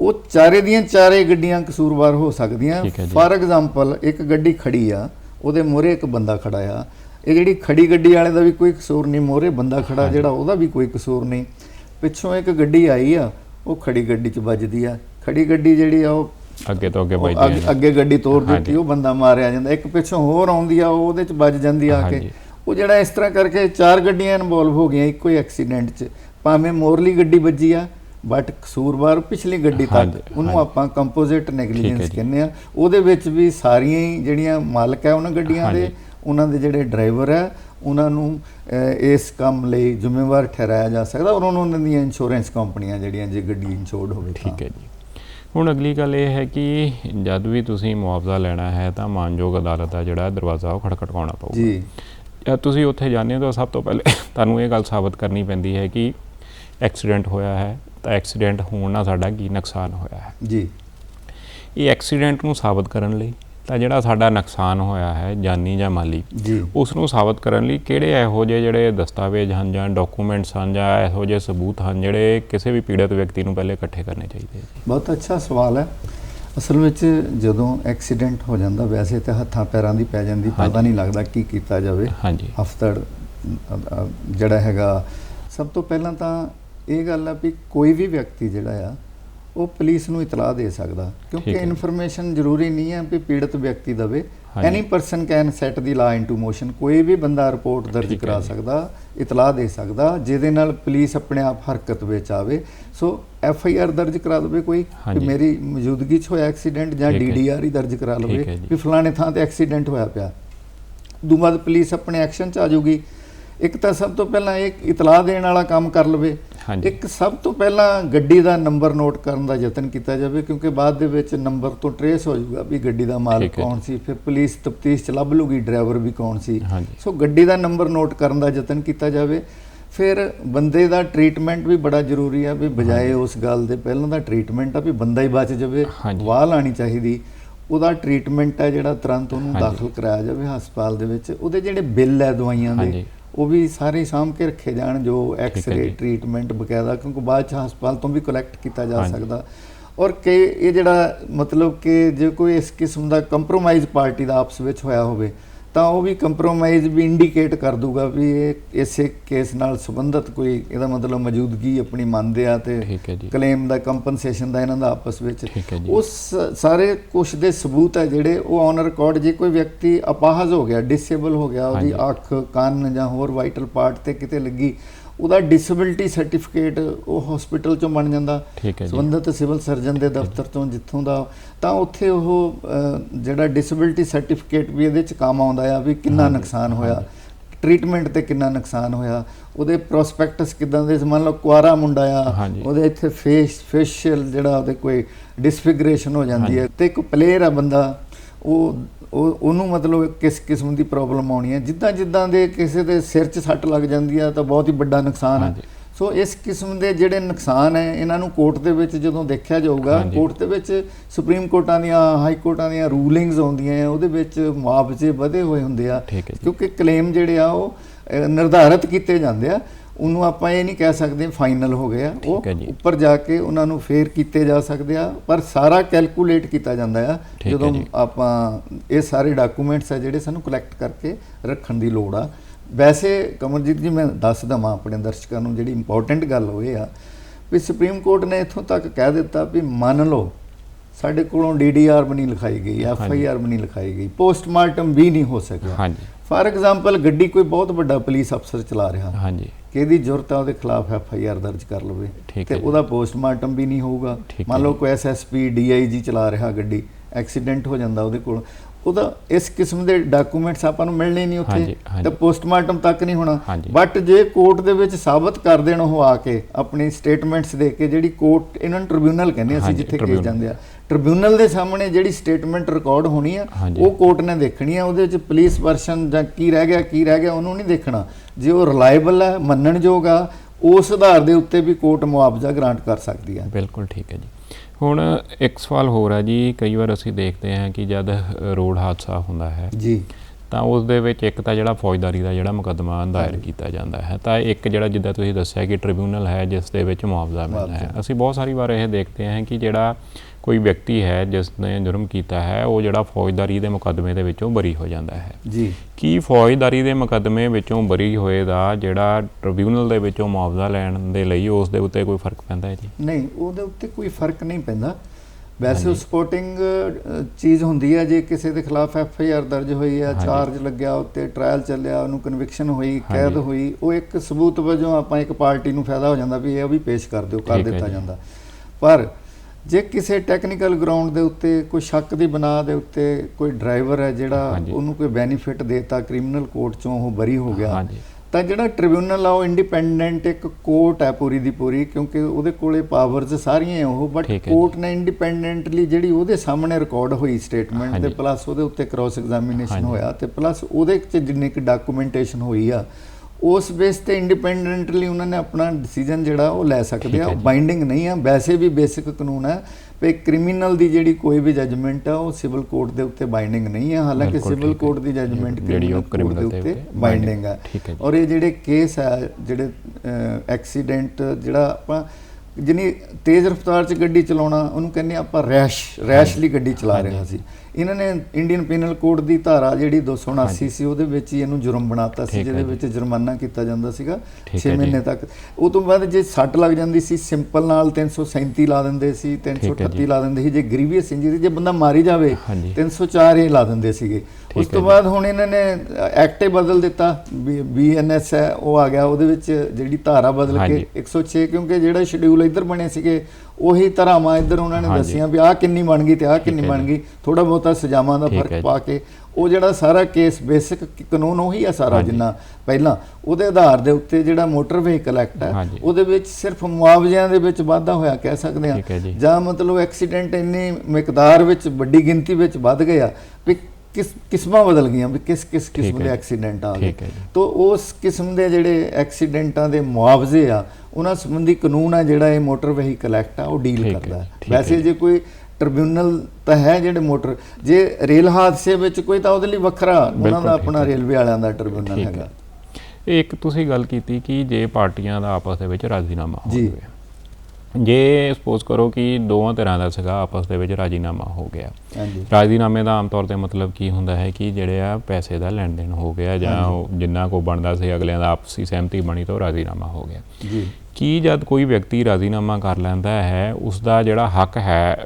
ਉਹ ਚਾਰੇ ਦੀਆਂ ਚਾਰੇ ਗੱਡੀਆਂ ਕਸੂਰਵਾਰ ਹੋ ਸਕਦੀਆਂ। ਫਾਰ ਐਗਜ਼ਾਮਪਲ ਇੱਕ ਗੱਡੀ ਖੜੀ ਆ ਉਹਦੇ ਮੋਹਰੇ ਇੱਕ ਬੰਦਾ ਖੜਾ ਆ। ਇਹ ਜਿਹੜੀ ਖੜੀ ਗੱਡੀ ਵਾਲੇ ਦਾ ਵੀ ਕੋਈ ਕਸੂਰ ਨਹੀਂ ਮੋਹਰੇ ਬੰਦਾ ਖੜਾ ਜਿਹੜਾ ਉਹਦਾ ਵੀ ਕੋਈ ਕਸੂਰ ਨਹੀਂ। ਪਿੱਛੋਂ ਇੱਕ ਗੱਡੀ ਆਈ ਆ ਉਹ ਖੜੀ ਗੱਡੀ 'ਚ ਵੱਜਦੀ ਆ। ਖੜੀ ਗੱਡੀ ਜਿਹੜੀ ਆ ਉਹ ਅੱਗੇ ਤੋਂ ਅੱਗੇ ਉਹ ਵੱਜਦੀਆਂ ਅੱਗੇ- ਗੱਡੀ ਤੋੜ ਦਿੱਤੀ। ਉਹ ਬੰਦਾ ਮਾਰਿਆ ਜਾਂਦਾ। ਇੱਕ ਪਿੱਛੋਂ ਹੋਰ ਆਉਂਦੀ ਆ ਉਹ ਉਹਦੇ ਚ ਵੱਜ ਜਾਂਦੀ ਆ ਕੇ। ਉਹ ਜਿਹੜਾ ਇਸ ਤਰ੍ਹਾਂ ਕਰਕੇ ਚਾਰ ਗੱਡੀਆਂ ਇਨਵੋਲਵ ਹੋ ਗਈਆਂ ਇੱਕੋ ਹੀ ਐਕਸੀਡੈਂਟ 'ਚ। ਭਾਵੇਂ ਮੋਰਲੀ ਗੱਡੀ ਵੱਜੀ ਆ ਬਟ ਕਸੂਰਵਾਰ ਪਿਛਲੀ ਗੱਡੀ ਤੱਕ ਉਹਨੂੰ। ਆਪਾਂ ਕੰਪੋਜ਼ਿਟ ਨੈਗਲੀਜੈਂਸ। ਕਹਿੰਦੇ ਆ ਉਹਦੇ ਵਿੱਚ ਵੀ ਸਾਰੀਆਂ ਹੀ ਜਿਹੜੀਆਂ ਮਾਲਕ ਹੈ ਉਹਨਾਂ ਗੱਡੀਆਂ ਦੇ। ਉਹਨਾਂ ਦੇ ਜਿਹੜੇ ਡਰਾਈਵਰ ਹੈ ਉਹਨਾਂ ਨੂੰ ਇਸ ਕੰਮ ਲਈ ਜ਼ਿੰਮੇਵਾਰ ਠਹਿਰਾਇਆ ਜਾ ਸਕਦਾ ਔਰ ਉਹਨਾਂ ਉਹਨਾਂ ਦੀਆਂ ਇੰਸ਼ੋਰੈਂਸ ਕੰਪਨੀਆਂ ਜਿਹੜੀਆਂ ਜੇ ਗੱਡੀ ਇੰਸ਼ੋਰਡ ਹੋਵੇ। ਠੀਕ ਹੈ ਜੀ ਹੁਣ ਅਗਲੀ ਗੱਲ ਇਹ ਹੈ ਕਿ ਜਦ ਵੀ ਤੁਸੀਂ ਮੁਆਵਜ਼ਾ ਲੈਣਾ ਹੈ ਤਾਂ ਮਾਨਯੋਗ ਅਦਾਲਤ ਦਾ ਜਿਹੜਾ ਦਰਵਾਜ਼ਾ ਉਹ ਖੜਖੜਾਉਣਾ ਪਊਗਾ ਜੀ ਤੁਸੀਂ ਉੱਥੇ ਜਾਂਦੇ ਹੋ ਤਾਂ ਸਭ ਤੋਂ ਪਹਿਲੇ ਤੁਹਾਨੂੰ ਇਹ ਗੱਲ ਸਾਬਤ ਕਰਨੀ ਪੈਂਦੀ ਹੈ ਕਿ ਐਕਸੀਡੈਂਟ ਹੋਇਆ ਹੈ ਤਾਂ ਐਕਸੀਡੈਂਟ ਹੋਣ ਨਾਲ ਸਾਡਾ ਕੀ ਨੁਕਸਾਨ ਹੋਇਆ ਹੈ? ਜੀ। ਇਹ ਐਕਸੀਡੈਂਟ ਨੂੰ ਸਾਬਤ ਕਰਨ ਲਈ ਤਾਂ ਜਿਹੜਾ ਸਾਡਾ ਨੁਕਸਾਨ ਹੋਇਆ ਹੈ ਜਾਨੀ ਜਾਂ ਮਾਲੀ ਉਸ ਨੂੰ ਸਾਬਤ ਕਰਨ ਲਈ ਕਿਹੜੇ ਇਹੋ ਜਿਹੇ ਜਿਹੜੇ ਦਸਤਾਵੇਜ਼ ਹਨ ਜਾਂ ਡਾਕੂਮੈਂਟਸ ਹਨ ਜਾਂ ਇਹੋ ਜਿਹੇ ਸਬੂਤ ਹਨ ਜਿਹੜੇ ਕਿਸੇ ਵੀ ਪੀੜਤ ਵਿਅਕਤੀ ਨੂੰ ਪਹਿਲੇ ਇਕੱਠੇ ਕਰਨੇ ਚਾਹੀਦੇ? ਬਹੁਤ ਅੱਛਾ ਸਵਾਲ ਹੈ। ਅਸਲ ਵਿੱਚ ਜਦੋਂ ਐਕਸੀਡੈਂਟ ਹੋ ਜਾਂਦਾ ਵੈਸੇ ਤਾਂ ਹੱਥਾਂ ਪੈਰਾਂ ਦੀ ਪੈ ਜਾਂਦੀ ਪਤਾ। ਨਹੀਂ ਲੱਗਦਾ ਕੀ ਕੀਤਾ ਜਾਵੇ। ਹਾਂਜੀ। ਹਫਤੜ ਜਿਹੜਾ ਹੈਗਾ ਸਭ ਤੋਂ ਪਹਿਲਾਂ ਤਾਂ ਇਹ ਗੱਲ ਆ ਵੀ ਕੋਈ ਵੀ ਵਿਅਕਤੀ ਜਿਹੜਾ ਆ ਉਹ ਪੁਲਿਸ ਨੂੰ ਇਤਲਾਹ ਦੇ ਸਕਦਾ ਕਿਉਂਕਿ। ਇਨਫੋਰਮੇਸ਼ਨ ਜ਼ਰੂਰੀ ਨਹੀਂ ਹੈ ਵੀ ਪੀੜਤ ਵਿਅਕਤੀ ਦਵੇ। Any person can set the law into motion ਕੋਈ ਵੀ ਬੰਦਾ ਰਿਪੋਰਟ ਦਰਜ ਕਰਾ। ਸਕਦਾ ਇਤਲਾਹ ਦੇ ਸਕਦਾ ਜਿਹਦੇ ਨਾਲ ਪੁਲਿਸ ਆਪਣੇ ਆਪ ਹਰਕਤ ਵਿੱਚ ਆਵੇ ਸੋ ਐਫ ਆਈ ਆਰ ਦਰਜ ਕਰਾ ਦੇਵੇ ਕੋਈ ਹਾਂਜੀ। ਮੇਰੀ ਮੌਜੂਦਗੀ 'ਚ ਹੋਇਆ ਐਕਸੀਡੈਂਟ ਜਾਂ। ਡੀ ਡੀ ਆਰ ਹੀ ਦਰਜ ਕਰਾ ਲਵੇ। ਵੀ ਫਲਾਣੇ ਥਾਂ ਤੇ ਐਕਸੀਡੈਂਟ ਹੋਇਆ ਪਿਆ ਦੂ ਬਾਅਦ ਪੁਲਿਸ ਆਪਣੇ ਐਕਸ਼ਨ 'ਚ ਆ ਜਾਊਗੀ ਇੱਕ ਤਾਂ ਸਭ ਤੋਂ ਪਹਿਲਾਂ ਇੱਕ ਇਤਲਾਹ ਦੇਣ ਵਾਲਾ ਕੰਮ ਕਰ ਲਵੇ ਇੱਕ ਸਭ ਤੋਂ ਪਹਿਲਾਂ ਗੱਡੀ ਦਾ ਨੰਬਰ ਨੋਟ ਕਰਨ ਦਾ ਯਤਨ ਕੀਤਾ ਜਾਵੇ ਕਿਉਂਕਿ ਬਾਅਦ ਦੇ ਵਿੱਚ ਨੰਬਰ ਤੋਂ ਟਰੇਸ ਹੋ ਜਾਊਗਾ ਵੀ ਗੱਡੀ ਦਾ ਮਾਲਕ ਕੌਣ ਸੀ ਫਿਰ ਪੁਲਿਸ ਤਫਤੀਸ਼ ਚ ਲੱਭ ਲੂਗੀ ਡਰਾਈਵਰ ਵੀ ਕੌਣ ਸੀ। ਸੋ ਗੱਡੀ ਦਾ ਨੰਬਰ ਨੋਟ ਕਰਨ ਦਾ ਯਤਨ ਕੀਤਾ ਜਾਵੇ। ਫਿਰ ਬੰਦੇ ਦਾ ਟ੍ਰੀਟਮੈਂਟ ਵੀ ਬੜਾ ਜ਼ਰੂਰੀ ਆ ਵੀ ਬਜਾਏ ਉਸ ਗੱਲ ਦੇ ਪਹਿਲਾਂ ਦਾ ਟ੍ਰੀਟਮੈਂਟ ਆ ਵੀ ਬੰਦਾ ਹੀ ਬਚ ਜਾਵੇ। ਵਾਹ ਲਾਣੀ ਚਾਹੀਦੀ। ਉਹਦਾ ਟ੍ਰੀਟਮੈਂਟ ਹੈ ਜਿਹੜਾ ਤੁਰੰਤ ਉਹਨੂੰ। ਦਾਖਲ ਕਰਾਇਆ ਜਾਵੇ ਹਸਪਤਾਲ ਦੇ ਵਿੱਚ। ਉਹਦੇ ਜਿਹੜੇ ਬਿੱਲ ਹੈ ਦਵਾਈਆਂ ਦੇ। ਉਹ ਵੀ ਸਾਰੇ ਸਾਂਭ ਕੇ ਰੱਖੇ ਜਾਣ ਜੋ ਐਕਸ-ਰੇ। ਟ੍ਰੀਟਮੈਂਟ ਬਕਾਇਦਾ ਕਿਉਂਕਿ ਬਾਅਦ ਚ ਹਸਪਤਾਲ ਤੋਂ ਵੀ ਕਲੈਕਟ ਕੀਤਾ ਜਾ। ਸਕਦਾ ਔਰ ਕਿ ਇਹ ਜਿਹੜਾ ਮਤਲਬ ਕਿ ਜੇ ਕੋਈ ਇਸ ਕਿਸਮ ਦਾ ਕੰਪਰੋਮਾਈਜ਼ ਪਾਰਟੀ ਦਾ ਆਪਸ ਵਿੱਚ ਹੋਇਆ ਹੋਵੇ ਤਾਂ ਉਹ ਵੀ ਕੰਪਰੋਮਾਈਜ਼ ਵੀ ਇੰਡੀਕੇਟ ਕਰ ਦੂਗਾ ਵੀ ਇਹ ਇਸੇ ਕੇਸ ਨਾਲ ਸੰਬੰਧਿਤ ਕੋਈ ਇਹਦਾ ਮਤਲਬ ਮੌਜੂਦਗੀ ਆਪਣੀ ਮੰਨਦੇ ਆ ਤੇ ਕਲੇਮ ਦਾ ਕੰਪਨਸੇਸ਼ਨ ਦਾ ਇਹਨਾਂ ਦਾ ਆਪਸ ਵਿੱਚ। ਉਸ ਸਾਰੇ ਕੁਝ ਦੇ ਸਬੂਤ ਹੈ ਜਿਹੜੇ ਉਹ ਔਨ ਰਿਕਾਰਡ ਜੇ ਕੋਈ ਵਿਅਕਤੀ ਅਪਾਹਜ ਹੋ ਗਿਆ ਡਿਸੇਬਲ ਹੋ ਗਿਆ ਉਹਦੀ। ਅੱਖ ਕੰਨ ਜਾਂ ਹੋਰ ਵਾਈਟਲ ਪਾਰਟ ਤੇ ਕਿਤੇ ਲੱਗੀ ਉਹਦਾ ਡਿਸੇਬਿਲਟੀ ਸਰਟੀਫਿਕੇਟ ਉਹ ਹਸਪੀਟਲ ਚੋਂ ਬਣ ਜਾਂਦਾ। ਸੰਬੰਧਿਤ ਸਿਵਲ ਸਰਜਨ ਦੇ ਦਫ਼ਤਰ ਤੋਂ ਜਿੱਥੋਂ ਦਾ ਤਾਂ ਉੱਥੇ ਉਹ ਜਿਹੜਾ ਡਿਸੇਬਿਲਟੀ ਸਰਟੀਫਿਕੇਟ ਵੀ ਇਹਦੇ ਚ ਕੰਮ ਆਉਂਦਾ ਆ ਵੀ ਕਿੰਨਾ ਨੁਕਸਾਨ ਹੋਇਆ ਟ੍ਰੀਟਮੈਂਟ ਤੇ ਕਿੰਨਾ ਨੁਕਸਾਨ ਹੋਇਆ ਉਹਦੇ ਪ੍ਰੋਸਪੈਕਟਸ ਕਿਦਾਂ ਦੇ ਮੰਨ ਲਓ ਕੁਆਰਾ ਮੁੰਡਾ ਆ। ਉਹਦੇ ਇੱਥੇ ਫੇਸ ਫੇਸ਼ੀਅਲ ਜਿਹੜਾ ਉਹਦੇ ਕੋਈ ਡਿਸਫਿਗਰੇਸ਼ਨ ਹੋ ਜਾਂਦੀ ਹੈ। ਤੇ ਇੱਕ ਪਲੇਅਰ ਆ ਬੰਦਾ ਉਹ ਉਹ ਉਹਨੂੰ ਮਤਲਬ ਕਿਸ ਕਿਸਮ ਦੀ ਪ੍ਰੋਬਲਮ ਆਉਣੀ ਹੈ ਜਿੱਦਾਂ ਜਿੱਦਾਂ ਦੇ ਕਿਸੇ ਦੇ ਸਿਰ 'ਚ ਸੱਟ ਲੱਗ ਜਾਂਦੀ ਆ ਤਾਂ ਬਹੁਤ ਹੀ ਵੱਡਾ ਨੁਕਸਾਨ ਹੈ। ਸੋ ਇਸ ਕਿਸਮ ਦੇ ਜਿਹੜੇ ਨੁਕਸਾਨ ਹੈ ਇਹਨਾਂ ਨੂੰ ਕੋਰਟ ਦੇ ਵਿੱਚ ਜਦੋਂ ਦੇਖਿਆ ਜਾਊਗਾ। ਕੋਰਟ ਦੇ ਵਿੱਚ ਸੁਪਰੀਮ ਕੋਰਟਾਂ ਦੀਆਂ ਹਾਈ ਕੋਰਟਾਂ ਦੀਆਂ ਰੂਲਿੰਗਸ ਆਉਂਦੀਆਂ ਆ ਉਹਦੇ ਵਿੱਚ ਮੁਆਵਜ਼ੇ ਵਧੇ ਹੋਏ ਹੁੰਦੇ ਆ ਕਿਉਂਕਿ ਕਲੇਮ ਜਿਹੜੇ ਆ ਉਹ ਨਿਰਧਾਰਤ ਕੀਤੇ ਜਾਂਦੇ ਆ ਉਹਨੂੰ ਆਪਾਂ ਇਹ ਨਹੀਂ ਕਹਿ ਸਕਦੇ ਫਾਈਨਲ ਹੋ ਗਏ ਆ ਉਹ। ਉੱਪਰ ਜਾ ਕੇ ਉਹਨਾਂ ਨੂੰ ਫੇਰ ਕੀਤੇ ਜਾ ਸਕਦੇ ਆ ਪਰ ਸਾਰਾ ਕੈਲਕੂਲੇਟ ਕੀਤਾ ਜਾਂਦਾ ਆ ਜਦੋਂ। ਆਪਾਂ ਇਹ ਸਾਰੇ ਡਾਕੂਮੈਂਟਸ ਆ ਜਿਹੜੇ ਸਾਨੂੰ ਕਲੈਕਟ ਕਰਕੇ ਰੱਖਣ ਦੀ ਲੋੜ ਆ ਵੈਸੇ ਕਮਰਜੀਤ ਜੀ ਮੈਂ ਦੱਸ ਦਵਾਂ ਆਪਣੇ ਦਰਸ਼ਕਾਂ ਨੂੰ ਜਿਹੜੀ ਇੰਪੋਰਟੈਂਟ ਗੱਲ ਇਹ ਆ ਵੀ ਸੁਪਰੀਮ ਕੋਰਟ ਨੇ ਇੱਥੋਂ ਤੱਕ ਕਹਿ ਦਿੱਤਾ ਵੀ ਮੰਨ ਲਓ ਸਾਡੇ ਕੋਲੋਂ ਡੀਡੀਆਰ ਵੀ ਨਹੀਂ ਲਿਖਾਈ ਗਈ ਐਫ ਆਈ ਆਰ ਵੀ ਨਹੀਂ ਲਿਖਾਈ ਗਈ ਪੋਸਟਮਾਰਟਮ ਵੀ ਨਹੀਂ ਹੋ ਸਕਿਆ। ਹਾਂਜੀ। ਫਾਰ ਐਗਜ਼ਾਮਪਲ ਗੱਡੀ ਕੋਈ ਬਹੁਤ ਵੱਡਾ ਪੁਲਿਸ ਅਫਸਰ ਚਲਾ ਰਿਹਾ। ਹਾਂਜੀ। ਕਿ ਇਹਦੀ ਜ਼ਰੂਰਤ ਆ ਉਹਦੇ ਖਿਲਾਫ ਐਫ ਆਈ ਆਰ ਦਰਜ ਕਰ ਲਵੇ। ਤੇ ਜੀ। ਉਹਦਾ ਪੋਸਟਮਾਰਟਮ ਵੀ ਨਹੀਂ ਹੋਊਗਾ। ਮੰਨ ਲਓ ਜੀ। ਕੋਈ ਐਸਐਸਪੀ ਡੀਆਈਜੀ ਚਲਾ ਰਿਹਾ ਗੱਡੀ ਐਕਸੀਡੈਂਟ ਹੋ ਜਾਂਦਾ ਉਹਦੇ ਕੋਲ। ਉਹਦਾ ਇਸ ਕਿਸਮ ਦੇ ਡਾਕੂਮੈਂਟਸ ਆਪਾਂ ਨੂੰ ਮਿਲਣੇ ਨਹੀਂ ਉੱਥੇ। ਤੇ ਪੋਸਟਮਾਰਟਮ ਤੱਕ ਨਹੀਂ ਹੋਣਾ। ਬਟ ਜੇ ਕੋਰਟ ਦੇ ਵਿੱਚ ਸਾਬਤ ਕਰ ਦੇਣ ਉਹ ਆ ਕੇ ਆਪਣੀ ਸਟੇਟਮੈਂਟਸ ਦੇ ਕੇ ਜਿਹੜੀ ਕੋਰਟ ਇਹਨਾਂ ਨੂੰ ਟ੍ਰਿਬਿਊਨਲ ਕਹਿੰਦੇ ਅਸੀਂ ਜਿੱਥੇ ਕੇਸ। ਜਾਂਦੇ ਆ ਟ੍ਰਿਬਿਊਨਲ ਦੇ ਸਾਹਮਣੇ ਜਿਹੜੀ ਸਟੇਟਮੈਂਟ ਰਿਕਾਰਡ ਹੋਣੀ ਆ। ਉਹ ਕੋਰਟ ਨੇ ਦੇਖਣੀ ਆ ਉਹਦੇ ਵਿੱਚ ਪੁਲਿਸ ਵਰਸ਼ਨ ਜਾਂ ਕੀ ਰਹਿ ਗਿਆ ਕੀ ਰਹਿ ਗਿਆ ਉਹਨੂੰ ਨਹੀਂ ਦੇਖਣਾ ਜੇ ਉਹ ਰਿਲਾਇਬਲ ਹੈ ਮੰਨਣਯੋਗ ਆ ਉਸ ਆਧਾਰ ਦੇ ਉੱਤੇ ਵੀ ਕੋਰਟ ਮੁਆਵਜ਼ਾ ਗ੍ਰਾਂਟ ਕਰ ਸਕਦੀ ਆ ਬਿਲਕੁਲ ਠੀਕ ਹੈ ਜੀ ਹੁਣ ਇੱਕ ਸਵਾਲ ਹੋਰ ਹੈ ਜੀ ਕਈ ਵਾਰ ਅਸੀਂ ਦੇਖਦੇ ਹਾਂ ਕਿ ਜਦ ਰੋਡ ਹਾਦਸਾ ਹੁੰਦਾ ਹੈ ਜੀ। ਤਾਂ ਉਸ ਦੇ ਵਿੱਚ ਇੱਕ ਤਾਂ ਜਿਹੜਾ ਫੌਜਦਾਰੀ ਦਾ ਜਿਹੜਾ ਮੁਕੱਦਮਾ ਦਾਇਰ ਕੀਤਾ ਜਾਂਦਾ ਹੈ ਤਾਂ ਇੱਕ ਜਿਹੜਾ ਜਿੱਦਾਂ ਤੁਸੀਂ ਦੱਸਿਆ ਕਿ ਟ੍ਰਿਬਿਊਨਲ ਹੈ ਜਿਸ ਦੇ ਵਿੱਚ ਮੁਆਵਜ਼ਾ ਮਿਲਦਾ ਹੈ। ਅਸੀਂ ਬਹੁਤ ਸਾਰੀ ਵਾਰ ਇਹ ਦੇਖਦੇ ਹਾਂ ਕਿ ਜਿਹੜਾ ਕੋਈ ਵਿਅਕਤੀ ਹੈ ਜਿਸ ਨੇ ਜੁਰਮ ਕੀਤਾ ਹੈ ਉਹ ਜਿਹੜਾ ਫੌਜਦਾਰੀ ਦੇ ਮੁਕੱਦਮੇ ਦੇ ਵਿੱਚੋਂ ਬਰੀ ਹੋ ਜਾਂਦਾ ਹੈ ਜੀ ਕੀ ਫੌਜਦਾਰੀ ਦੇ ਮੁਕੱਦਮੇ ਵਿੱਚੋਂ ਬਰੀ ਹੋਏ ਦਾ ਜਿਹੜਾ ਟ੍ਰਿਬਿਊਨਲ ਦੇ ਵਿੱਚੋਂ ਮੁਆਵਜ਼ਾ ਲੈਣ ਦੇ ਲਈ ਉਸ ਦੇ ਉੱਤੇ ਕੋਈ ਫ਼ਰਕ ਪੈਂਦਾ ਹੈ ਜੀ ਨਹੀਂ ਉਹਦੇ ਉੱਤੇ ਕੋਈ ਫ਼ਰਕ ਨਹੀਂ ਪੈਂਦਾ ਵੈਸੇ ਉਹ ਸਪੋਰਟਿੰਗ ਚੀਜ਼ ਹੁੰਦੀ ਹੈ ਜੇ ਕਿਸੇ ਦੇ ਖਿਲਾਫ ਐਫ ਆਈ ਆਰ ਦਰਜ ਹੋਈ ਹੈ। ਚਾਰਜ ਲੱਗਿਆ ਉੱਤੇ ਟ੍ਰਾਇਲ ਚੱਲਿਆ ਉਹਨੂੰ ਕਨਵਿਕਸ਼ਨ ਹੋਈ ਕੈਦ। ਹੋਈ ਉਹ ਇੱਕ ਸਬੂਤ ਵਜੋਂ ਆਪਾਂ ਇੱਕ ਪਾਰਟੀ ਨੂੰ ਫਾਇਦਾ ਹੋ ਜਾਂਦਾ ਵੀ ਇਹ ਵੀ ਪੇਸ਼ ਕਰ ਦਿਓ ਕਰ ਦਿੱਤਾ। ਜਾਂਦਾ ਪਰ ਜੇ ਕਿਸੇ ਟੈਕਨੀਕਲ ਗਰਾਊਂਡ ਦੇ ਉੱਤੇ ਕੋਈ ਸ਼ੱਕ ਦੀ ਬਣਾ ਦੇ ਉੱਤੇ ਕੋਈ ਡਰਾਈਵਰ ਹੈ ਜਿਹੜਾ। ਉਹਨੂੰ ਕੋਈ ਬੈਨੀਫਿਟ ਦੇਤਾ ਕ੍ਰਿਮੀਨਲ ਕੋਰਟ ਚੋਂ ਉਹ ਬਰੀ ਹੋ ਗਿਆ ਤਾਂ ਜਿਹੜਾ ਟ੍ਰਿਬਿਊਨਲ ਆ ਉਹ ਇੰਡੀਪੈਂਡੈਂਟ ਇੱਕ ਕੋਰਟ ਹੈ ਪੂਰੀ ਦੀ ਪੂਰੀ ਕਿਉਂਕਿ ਉਹਦੇ ਕੋਲੇ ਪਾਵਰਸ ਸਾਰੀਆਂ ਉਹ ਬਟ। ਕੋਰਟ ਨੇ ਇੰਡੀਪੈਂਡੈਂਟਲੀ ਜਿਹੜੀ ਉਹਦੇ ਸਾਹਮਣੇ ਰਿਕਾਰਡ ਹੋਈ ਸਟੇਟਮੈਂਟ ਤੇ। ਪਲੱਸ ਉਹਦੇ ਉੱਤੇ ਕ੍ਰਾਸ ਐਗਜ਼ਾਮੀਨੇਸ਼ਨ। ਹੋਇਆ ਤੇ ਪਲੱਸ ਉਹਦੇ ਚ ਜਿੰਨੀ ਕਿ ਡਾਕੂਮੈਂਟੇਸ਼ਨ ਹੋਈ ਆ ਉਸ ਬੇਸ ਤੇ ਇੰਡੀਪੈਂਡੈਂਟਲੀ ਉਹਨਾਂ ਨੇ ਆਪਣਾ ਡਿਸੀਜਨ ਜਿਹੜਾ ਉਹ ਲੈ ਸਕਦੇ ਆ। ਬਾਈਂਡਿੰਗ ਨਹੀਂ ਆ ਵੈਸੇ ਵੀ ਬੇਸਿਕ ਕਾਨੂੰਨ ਹੈ ਵੀ ਕ੍ਰਿਮੀਨਲ ਦੀ ਜਿਹੜੀ ਕੋਈ ਵੀ ਜਜਮੈਂਟ ਆ ਉਹ ਸਿਵਲ ਕੋਰਟ ਦੇ ਉੱਤੇ ਬਾਈਂਡਿੰਗ ਨਹੀਂ ਆ ਹਾਲਾਂਕਿ ਸਿਵਲ। ਕੋਰਟ ਦੀ ਜਜਮੈਂਟ ਜਿਹੜੀ ਉਹ ਕ੍ਰਿਮੀਨਲ ਕੋਰਟ ਦੇ ਉੱਤੇ ਬਾਈਂਡਿੰਗ ਆ। ਔਰ ਇਹ ਜਿਹੜੇ ਕੇਸ ਹੈ ਜਿਹੜੇ ਐਕਸੀਡੈਂਟ ਜਿਹੜਾ ਆਪਾਂ ਜਿਨੀ ਤੇਜ਼ ਰਫ਼ਤਾਰ 'ਚ ਗੱਡੀ ਚਲਾਉਣਾ ਉਹਨੂੰ ਕਹਿੰਦੇ ਆਪਾਂ ਰੈਸ਼ ਰੈਸ਼ਲੀ ਗੱਡੀ ਚਲਾ। ਰਿਹਾ ਸੀ ਇਹਨਾਂ ਨੇ ਇੰਡੀਅਨ ਪੀਨਲ ਕੋਡ ਦੀ ਧਾਰਾ ਜਿਹੜੀ 279 ਹਾਂਜੀ। ਸੀ ਉਹਦੇ ਵਿੱਚ ਹੀ ਇਹਨੂੰ ਜੁਰਮ ਬਣਾਤਾ ਸੀ ਹੈ ਜਿਹਦੇ। ਵਿੱਚ ਜੁਰਮਾਨਾ ਕੀਤਾ ਜਾਂਦਾ ਸੀਗਾ ਠੀਕ 6 ਹੈ ਜੀ। ਮਹੀਨੇ ਤੱਕ ਉਹ ਤੋਂ ਬਾਅਦ ਜੇ ਸੱਟ ਲੱਗ ਜਾਂਦੀ ਸੀ ਸਿੰਪਲ ਨਾਲ 337 ਲਾ ਦਿੰਦੇ ਸੀ ਠੀਕ ਹੈ 338 ਜੀ। ਲਾ ਦਿੰਦੇ ਸੀ ਜੇ ਗ੍ਰੀਵੀਅਸ ਇੰਜਰੀ ਜੇ ਬੰਦਾ ਮਾਰੀ ਜਾਵੇ ਹਾਂਜੀ। 304 ਇਹ ਲਾ ਦਿੰਦੇ ਸੀਗੇ ਉਸ ਤੋਂ। ਬਾਅਦ ਹੁਣ ਇਹਨਾਂ ਨੇ ਐਕਟ ਹੀ ਬਦਲ ਦਿੱਤਾ ਬੀਐਨਐਸ ਹੈ ਉਹ ਆ ਗਿਆ ਉਹਦੇ ਵਿੱਚ ਜਿਹੜੀ ਧਾਰਾ ਬਦਲ ਕੇ ਹਾਂਜੀ। 106 ਕਿਉਂਕਿ ਜਿਹੜਾ ਸ਼ਡਿਊਲ ਇੱਧਰ ਬਣੇ ਸੀਗੇ ਉਹੀ ਧਾਰਾਵਾਂ ਇੱਧਰ ਉਹਨਾਂ ਨੇ। ਦੱਸੀਆਂ ਵੀ ਆਹ ਕਿੰਨੀ ਬਣ ਗਈ ਤੇ ਆਹ ਕਿੰਨੀ ਬਣ। ਗਈ ਥੋੜਾ ਬਹੁਤਾ ਸਜ਼ਾਵਾਂ ਦਾ ਫ਼ਰਕ। ਪਾ ਕੇ ਉਹ ਜਿਹੜਾ ਸਾਰਾ ਕੇਸ ਬੇਸਿਕ ਕਾਨੂੰਨ ਉਹੀ ਆ ਸਾਰਾ। ਜਿੰਨਾ ਪਹਿਲਾਂ ਉਹਦੇ ਆਧਾਰ ਦੇ ਉੱਤੇ ਜਿਹੜਾ ਮੋਟਰ ਵਹੀਕਲ ਐਕਟ ਹੈ। ਉਹਦੇ ਵਿੱਚ ਸਿਰਫ ਮੁਆਵਜ਼ਿਆਂ ਦੇ ਵਿੱਚ ਵਾਧਾ ਹੋਇਆ ਕਹਿ ਸਕਦੇ। ਹਾਂ ਜਾਂ ਮਤਲਬ ਐਕਸੀਡੈਂਟ ਇੰਨੀ ਮਿਕਦਾਰ ਵਿੱਚ ਵੱਡੀ ਗਿਣਤੀ ਵਿੱਚ ਵੱਧ ਗਿਆ ਵੀ ਕਿਸ ਕਿਸਮਾਂ ਬਦਲ ਗਈਆਂ ਵੀ ਕਿਸ ਕਿਸ ਕਿਸਮ ਦੇ। ਐਕਸੀਡੈਂਟ ਆ ਗਏ। ਤੋ ਉਸ ਕਿਸਮ ਦੇ ਜਿਹੜੇ ਐਕਸੀਡੈਂਟਾਂ ਦੇ ਮੁਆਵਜ਼ੇ ਆ ਉਹਨਾਂ ਸੰਬੰਧੀ ਕਾਨੂੰਨ ਆ ਜਿਹੜਾ ਇਹ ਮੋਟਰ ਵਹੀਕਲ ਐਕਟ ਆ ਉਹ ਡੀਲ ਕਰਦਾ ਵੈਸੇ ਜੀ। ਕੋਈ ਟ੍ਰਿਬਿਊਨਲ ਤਾਂ ਹੈ ਜਿਹੜੇ ਮੋਟਰ ਜੇ ਰੇਲ ਹਾਦਸੇ ਵਿੱਚ ਕੋਈ ਤਾਂ ਉਹਦੇ ਲਈ ਵੱਖਰਾ ਉਹਨਾਂ ਦਾ ਆਪਣਾ। ਰੇਲਵੇ ਵਾਲਿਆਂ ਦਾ ਟ੍ਰਿਬਿਊਨਲ ਹੈਗਾ ਇਹ ਇੱਕ ਤੁਸੀਂ ਗੱਲ ਕੀਤੀ ਕਿ ਜੇ ਪਾਰਟੀਆਂ ਦਾ ਆਪਸ ਦੇ ਵਿੱਚ ਰਾਜ਼ੀਨਾਮਾ ਹੋ ਜੀ। ਸਪੋਜ਼ ਕਰੋ ਕਿ ਦੋਵਾਂ ਤਰ੍ਹਾਂ ਦਾ ਸੀਗਾ ਆਪਸ ਦੇ ਵਿੱਚ ਰਾਜ਼ੀਨਾਮਾ ਹੋ ਗਿਆ। ਹਾਂਜੀ। ਰਾਜ਼ੀਨਾਮੇ ਦਾ ਆਮ ਤੌਰ ਤੇ ਮਤਲਬ ਕੀ ਹੁੰਦਾ ਹੈ ਕਿ ਜਿਹੜੇ ਆ ਪੈਸੇ ਦਾ ਲੈਣ ਦੇਣ ਹੋ ਗਿਆ ਜਾਂ। ਉਹ ਜਿੰਨਾ ਕੋ ਬਣਦਾ ਸੀ ਅਗਲਿਆਂ ਦਾ ਆਪਸੀ ਸਹਿਮਤੀ ਬਣੀ ਤਾਂ ਉਹ ਰਾਜ਼ੀਨਾਮਾ ਹੋ ਗਿਆ। ਜੀ। ਕੀ ਜਦ ਕੋਈ ਵਿਅਕਤੀ ਰਾਜ਼ੀਨਾਮਾ ਕਰ ਲੈਂਦਾ ਹੈ ਉਸ ਦਾ ਜਿਹੜਾ ਹੱਕ ਹੈ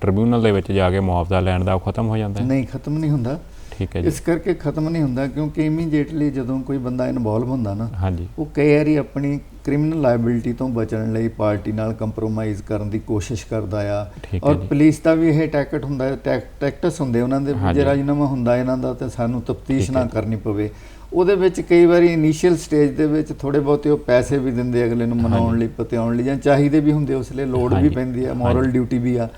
ਟ੍ਰਿਬਿਊਨਲ ਦੇ ਵਿੱਚ ਜਾ ਕੇ ਮੁਆਵਜ਼ਾ ਲੈਣ ਦਾ ਉਹ ਖਤਮ ਹੋ ਜਾਂਦਾ ਹੈ? ਨਹੀਂ ਖਤਮ ਨਹੀਂ ਹੁੰਦਾ। ਠੀਕ ਹੈ ਜੀ ਇਸ ਕਰਕੇ ਖਤਮ ਨਹੀਂ ਹੁੰਦਾ ਕਿਉਂਕਿ ਇਮੀਡੀਏਟਲੀ ਜਦੋਂ ਕੋਈ ਬੰਦਾ ਇਨਵੋਲਵ ਹੁੰਦਾ ਨਾ ਹਾਂਜੀ ਉਹ ਕਈ ਵਾਰੀ ਆਪਣੀ ਕ੍ਰਿਮੀਨਲ ਲਾਇਬਿਲਿਟੀ ਤੋਂ ਬਚਣ ਲਈ ਪਾਰਟੀ ਨਾਲ ਕੰਪਰੋਮਾਈਜ਼ ਕਰਨ ਦੀ ਕੋਸ਼ਿਸ਼ ਕਰਦਾ ਆ ਔਰ। ਪੁਲਿਸ ਦਾ ਵੀ ਇਹ ਟੈਕਟ ਹੁੰਦਾ ਹੈ ਟੈਕ- ਟੈਕਟਸ ਹੁੰਦੇ ਉਹਨਾਂ ਦੇ। ਜੇ ਰਾਜੀਨਾਮਾ ਹੁੰਦਾ ਇਹਨਾਂ ਦਾ ਤੇ ਸਾਨੂੰ ਤਫਤੀਸ਼ ਨਾ। ਕਰਨੀ ਪਵੇ ਉਹਦੇ ਵਿੱਚ ਕਈ ਵਾਰੀ ਇਨੀਸ਼ੀਅਲ ਸਟੇਜ ਦੇ ਵਿੱਚ ਥੋੜੇ ਬਹੁਤੇ ਉਹ ਪੈਸੇ ਵੀ ਦਿੰਦੇ ਅਗਲੇ ਨੂੰ ਮਨਾਉਣ। ਲਈ ਪਤਿਆਉਣ ਲਈ ਜਾਂ ਚਾਹੀਦੇ ਵੀ ਹੁੰਦੇ ਉਸ ਲਈ ਲੋੜ ਵੀ। ਪੈਂਦੀ ਆ ਮੋਰਲ। ਡਿਊਟੀ ਵੀ ਆ